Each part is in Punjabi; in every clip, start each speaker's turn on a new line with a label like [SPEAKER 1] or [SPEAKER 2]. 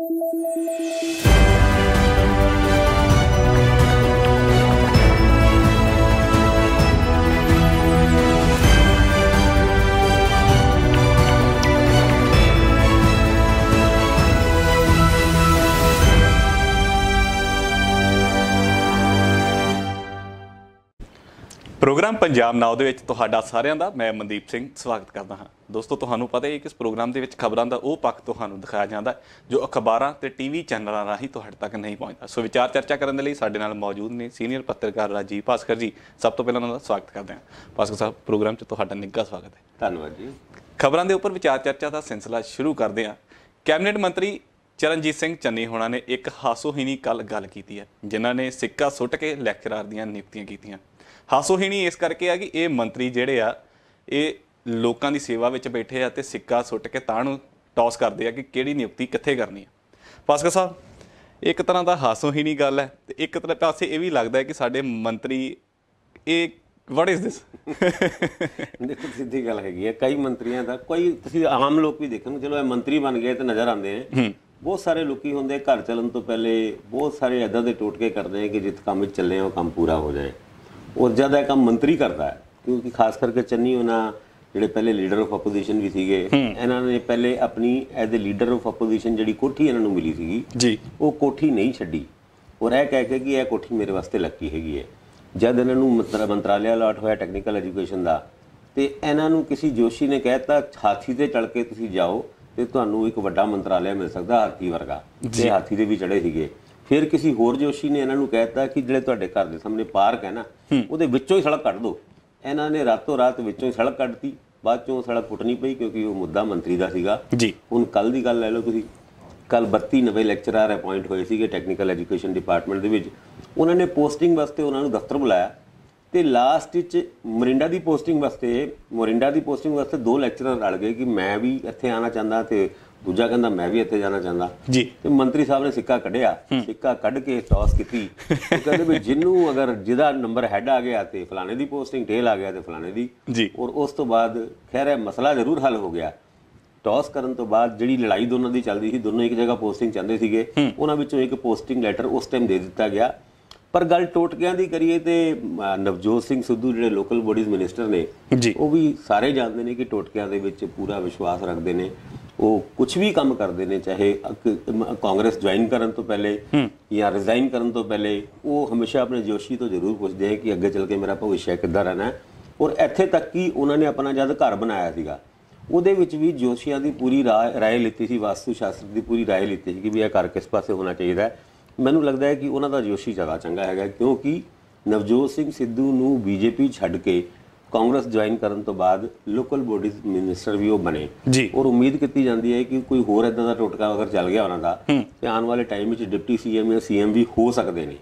[SPEAKER 1] Thank you. ਪ੍ਰੋਗਰਾਮ ਪੰਜਾਬ ਨਾਉ ਦੇ ਵਿੱਚ ਤੁਹਾਡਾ ਸਾਰਿਆਂ ਦਾ ਮੈਂ ਮਨਦੀਪ ਸਿੰਘ ਸਵਾਗਤ ਕਰਦਾ ਹਾਂ। ਦੋਸਤੋ ਤੁਹਾਨੂੰ ਪਤਾ ਹੀ ਕਿ ਇਸ ਪ੍ਰੋਗਰਾਮ ਦੇ ਵਿੱਚ ਖਬਰਾਂ ਦਾ ਉਹ ਪੱਖ ਤੁਹਾਨੂੰ ਦਿਖਾਇਆ ਜਾਂਦਾ ਜੋ ਅਖਬਾਰਾਂ ਤੇ ਟੀਵੀ ਚੈਨਲਾਂ ਰਾਹੀਂ ਤੁਹਾਡੇ ਤੱਕ ਨਹੀਂ ਪਹੁੰਚਦਾ। ਸੋ ਵਿਚਾਰ ਚਰਚਾ ਕਰਨ ਦੇ ਲਈ ਸਾਡੇ ਨਾਲ ਮੌਜੂਦ ਨੇ ਸੀਨੀਅਰ ਪੱਤਰਕਾਰ ਰਾਜੀਵ ਭਾਸਕਰ ਜੀ। ਸਭ ਤੋਂ ਪਹਿਲਾਂ ਉਹਨਾਂ ਦਾ ਸਵਾਗਤ ਕਰਦੇ ਹਾਂ। ਭਾਸਕਰ ਸਾਹਿਬ ਪ੍ਰੋਗਰਾਮ 'ਚ ਤੁਹਾਡਾ ਨਿੱਘਾ ਸਵਾਗਤ ਹੈ।
[SPEAKER 2] ਧੰਨਵਾਦ ਜੀ।
[SPEAKER 1] ਖਬਰਾਂ ਦੇ ਉੱਪਰ ਵਿਚਾਰ ਚਰਚਾ ਦਾ ਸਿਲਸਿਲਾ ਸ਼ੁਰੂ ਕਰਦੇ ਹਾਂ। ਕੈਬਨਿਟ ਮੰਤਰੀ ਚਰਨਜੀਤ ਸਿੰਘ ਚੰਨੀ ਹੋਣਾ ਨੇ ਇੱਕ ਹਾਸੋਹੀਣੀ ਕੱਲ ਗੱਲ ਕੀਤੀ ਹੈ ਜਿਨ੍ਹਾਂ ਨੇ ਸਿੱਕਾ ਸੁੱਟ ਕੇ ਲੈਕਚਰਾਰ ਦੀਆਂ ਨਿਯੁਕਤੀਆਂ ਕੀਤੀਆਂ। ਹਾਸੋਹੀਣੀ ਇਸ ਕਰਕੇ ਆ ਕਿ ਇਹ ਮੰਤਰੀ ਜਿਹੜੇ ਆ ਇਹ ਲੋਕਾਂ ਦੀ ਸੇਵਾ ਵਿੱਚ ਬੈਠੇ ਆ ਤੇ ਸਿੱਕਾ ਸੁੱਟ ਕੇ ਤਾਂ ਨੂੰ ਟੌਸ ਕਰਦੇ ਆ ਕਿ ਕਿਹੜੀ ਨਿਯੁਕਤੀ ਕਿੱਥੇ ਕਰਨੀ ਆ। ਪਾਸਕਰ ਸਾਹਿਬ ਇੱਕ ਤਰ੍ਹਾਂ ਦਾ ਹਾਸੋਹੀਣੀ ਗੱਲ ਹੈ ਤੇ ਇੱਕ ਤਰ੍ਹਾਂ ਪਾਸੇ ਇਹ ਵੀ ਲੱਗਦਾ ਹੈ ਕਿ ਸਾਡੇ ਮੰਤਰੀ ਇਹ ਵਾਟ ਇਜ਼ ਦਿਸ
[SPEAKER 2] ਦੇਖੋ ਸਿੱਧੀ ਗੱਲ ਹੈਗੀ ਹੈ ਕਈ ਮੰਤਰੀਆਂ ਦਾ ਕੋਈ ਤੁਸੀਂ ਆਮ ਲੋਕ ਵੀ ਦੇਖਣ ਚਲੋ ਇਹ ਮੰਤਰੀ ਬਣ ਗਏ ਤੇ ਨਜ਼ਰ ਆਉਂਦੇ ਨੇ ਬਹੁਤ ਸਾਰੇ ਲੋਕੀ ਹੁੰਦੇ ਘਰ ਚੱਲਣ ਤੋਂ ਪਹਿਲੇ ਬਹੁਤ ਸਾਰੇ ਐਦਾਂ ਦੇ ਟੋਟਕੇ ਕਰਦੇ ਨੇ ਕਿ ਜਿੱਤ ਕੰਮ ਵਿੱਚ ਚੱਲੇ ਆ ਉਹ ਕੰਮ ਪੂਰਾ ਹੋ ਜਾਏ। ਔਰ ਜਦ ਇਹ ਕੰਮ ਮੰਤਰੀ ਕਰਦਾ ਹੈ ਕਿਉਂਕਿ ਖਾਸ ਕਰਕੇ ਚੰਨੀ ਉਹਨਾਂ ਜਿਹੜੇ ਪਹਿਲੇ ਲੀਡਰ ਆਫ ਆਪੋਜੀਸ਼ਨ ਵੀ ਸੀਗੇ ਇਹਨਾਂ ਨੇ ਪਹਿਲੇ ਆਪਣੀ as a leader of opposition ਜਿਹੜੀ ਕੋਠੀ ਇਹਨਾਂ ਨੂੰ ਮਿਲੀ ਸੀਗੀ
[SPEAKER 1] ਜੀ।
[SPEAKER 2] ਉਹ ਕੋਠੀ ਨਹੀਂ ਛੱਡੀ। ਔਰ ਇਹ ਕਹਿ ਕੇ ਕਿ ਇਹ ਕੋਠੀ ਮੇਰੇ ਵਾਸਤੇ ਲੱਗੀ ਹੈਗੀ ਹੈ। ਜਦ ਇਹਨਾਂ ਨੂੰ ਮੰਤਰ- ਮੰਤਰਾਲਿਆ ਅਲਾਟ ਹੋਇਆ ਟੈਕਨੀਕਲ ਐਜੂਕੇਸ਼ਨ ਦਾ ਤੇ ਇਹਨਾਂ ਨੂੰ ਕਿਸੇ ਜੋਸ਼ੀ ਨੇ ਕਹਿਤਾ ਹਾਥੀ ਤੇ ਚੜ ਕੇ ਤੁਸੀਂ ਜਾਓ ਤੇ ਤੁਹਾਨੂੰ ਇੱਕ ਵੱਡਾ ਮੰਤਰਾਲਿਆ ਮਿਲ ਸਕਦਾ ਹਾਥੀ ਵਰਗਾ। ਤੇ ਹਾਥੀ ਦੇ ਵੀ ਚੜੇ ਸੀਗੇ। ਫਿਰ ਕਿਸੇ ਹੋਰ ਜੋਸ਼ੀ ਨੇ ਇਹਨਾਂ ਨੂੰ ਕਹਿਤਾ ਕਿ ਜਿਹੜੇ ਤੁਹਾਡੇ ਘਰ ਦੇ ਸਾਹਮਣੇ ਪਾਰਕ ਹੈ ਨਾ ਉਹਦੇ ਵਿੱਚੋਂ ਹੀ ਸੜਕ ਕੱਢ ਦਿਓ। ਇਹਨਾਂ ਨੇ ਰਾਤੋਂ ਰਾਤ ਵਿੱਚੋਂ ਹੀ ਸੜਕ ਕੱਢਤੀ ਬਾਅਦ ਚੋਂ ਸੜਕ ਪੁੱਟਣੀ ਪਈ ਕਿਉਂਕਿ ਉਹ ਮੁੱਦਾ ਮੰਤਰੀ ਦਾ ਸੀਗਾ।
[SPEAKER 1] ਜੀ।
[SPEAKER 2] ਹੁਣ ਕੱਲ ਦੀ ਗੱਲ ਲੈ ਲਓ ਤੁਸੀਂ। ਕੱਲ 32 ਨਵੇਂ ਲੈਕਚਰਰ ਅਪਾਇੰਟ ਹੋਏ ਸੀਗੇ ਟੈਕਨੀਕਲ ਐਜੂਕੇਸ਼ਨ ਡਿਪਾਰਟਮੈਂਟ ਦੇ ਵਿੱਚ। ਉਹਨਾਂ ਨੇ ਪੋਸਟਿੰਗ ਵਾਸਤੇ ਉਹਨਾਂ ਨੂੰ ਦਫ਼ਤਰ ਬੁਲਾਇਆ। ਤੇ ਲਾਸਟ ਵਿੱਚ ਮੋਰਿੰਡਾ ਦੀ ਪੋਸਟਿੰਗ ਵਾਸਤੇ ਮੋਰਿੰਡਾ ਦੀ ਪੋਸਟਿੰਗ ਵਾਸਤੇ ਦੋ ਲੈਕਚਰਰ ਰਲ ਗਏ ਕਿ ਮੈਂ ਵੀ ਇੱਥੇ ਆਣਾ ਚਾਹੁੰਦਾ ਤੇ ਦੂਜਾ ਕਹਿੰਦਾ ਮੈਂ ਵੀ ਇੱਥੇ ਜਾਣਾ ਚਾਹੁੰਦਾ।
[SPEAKER 1] ਜੀ।
[SPEAKER 2] ਤੇ ਮੰਤਰੀ ਸਾਹਿਬ ਨੇ ਸਿੱਕਾ ਕੱਢਿਆ। ਸਿੱਕਾ ਕੱਢ ਕੇ ਟਾਸ ਕੀਤੀ। ਉਹ ਕਹਿੰਦੇ ਵੀ ਜਿੰਨੂੰ ਅਗਰ ਜਿਹਦਾ ਨੰਬਰ ਹੈਡ ਆ ਗਿਆ ਤੇ ਫਲਾਣੇ ਦੀ ਪੋਸਟਿੰਗ ਟੇਲ ਆ ਗਿਆ ਤੇ ਫਲਾਣੇ ਦੀ।
[SPEAKER 1] ਜੀ।
[SPEAKER 2] ਔਰ ਉਸ ਤੋਂ ਬਾਅਦ ਖੈਰ ਇਹ ਮਸਲਾ ਜ਼ਰੂਰ ਹੱਲ ਹੋ ਗਿਆ। ਟਾਸ ਕਰਨ ਤੋਂ ਬਾਅਦ ਜਿਹੜੀ ਲੜਾਈ ਦੋਨਾਂ ਦੀ ਚੱਲਦੀ ਸੀ ਦੋਨੋਂ ਇੱਕ ਜਗ੍ਹਾ ਪੋਸਟਿੰਗ ਚਾਹੁੰਦੇ ਸੀਗੇ। ਉਹਨਾਂ ਵਿੱਚੋਂ ਇੱਕ ਪੋਸਟਿੰਗ ਲੈਟਰ ਉਸ ਟਾਈਮ ਦੇ ਦਿੱਤਾ ਗਿਆ। ਪਰ ਗੱਲ ਟੋਟਕਿਆਂ ਦੀ ਕਰੀਏ ਤੇ ਨਵਜੋਤ ਸਿੰਘ ਸਿੱਧੂ ਜਿਹੜੇ ਲੋਕਲ ਬੋਡੀਜ਼ ਮਿਨਿਸਟਰ ਨੇ ਉਹ ਵੀ ਸਾਰੇ ਜਾਣਦੇ ਨੇ ਕਿ ਟੋਟਕਿਆਂ ਦੇ ਵਿੱਚ ਪੂਰਾ ਵਿਸ਼ਵਾਸ ਰੱਖਦੇ ਨੇ। ਉਹ ਕੁਝ ਵੀ ਕੰਮ ਕਰਦੇ ਨੇ ਚਾਹੇ ਕਾਂਗਰਸ ਜੁਆਇਨ ਕਰਨ ਤੋਂ ਪਹਿਲੇ ਜਾਂ ਰਿਜ਼ਾਈਨ ਕਰਨ ਤੋਂ ਪਹਿਲੇ ਉਹ ਹਮੇਸ਼ਾ ਆਪਣੇ ਜੋਸ਼ੀ ਤੋਂ ਜ਼ਰੂਰ ਪੁੱਛਦੇ ਆ ਕਿ ਅੱਗੇ ਚੱਲ ਕੇ ਮੇਰਾ ਭਵਿੱਖ ਕਿੱਦਾਂ ਰਹਿਣਾ ਔਰ ਇੱਥੇ ਤੱਕ ਕਿ ਉਹਨਾਂ ਨੇ ਆਪਣਾ ਜਦ ਘਰ ਬਣਾਇਆ ਸੀਗਾ ਉਹਦੇ ਵਿੱਚ ਵੀ ਜੋਸ਼ੀਆਂ ਦੀ ਪੂਰੀ ਰਾਏ ਰਾਏ ਲਿੱਤੀ ਸੀ ਵਾਸਤੂ ਸ਼ਾਸਤਰ ਦੀ ਪੂਰੀ ਰਾਏ ਲਿੱਤੀ ਸੀ ਕਿ ਵੀ ਇਹ ਘਰ ਕਿਸ ਪਾਸੇ ਹੋਣਾ ਚਾਹੀਦਾ ਹੈ। ਮੈਨੂੰ ਲੱਗਦਾ ਹੈ ਕਿ ਉਹਨਾਂ ਦਾ ਜੋਸ਼ੀ ਜ਼ਿਆਦਾ ਚੰਗਾ ਹੈਗਾ ਕਿਉਂਕਿ ਨਵਜੋਤ ਸਿੰਘ ਸਿੱਧੂ ਨੂੰ ਬੀਜੇਪੀ ਛੱਡ ਕੇ ਕਾਂਗਰਸ ਜੁਆਇਨ ਕਰਨ ਤੋਂ ਬਾਅਦ ਲੋਕਲ ਬੋਡੀਜ਼ ਮਿਨਿਸਟਰ ਵੀ ਉਹ ਬਣੇ।
[SPEAKER 1] ਜੀ।
[SPEAKER 2] ਔਰ ਉਮੀਦ ਕੀਤੀ ਜਾਂਦੀ ਹੈ ਕਿ ਕੋਈ ਹੋਰ ਇਦਾਂ ਦਾ ਟੋਟਕਾ ਅਗਰ ਚੱਲ ਗਿਆ ਉਹਨਾਂ ਦਾ ਤੇ ਆਉਣ ਵਾਲੇ ਟਾਈਮ ਵਿੱਚ ਡਿਪਟੀ ਸੀਐਮ ਜਾਂ ਸੀਐਮ ਵੀ ਹੋ ਸਕਦੇ ਨੇ।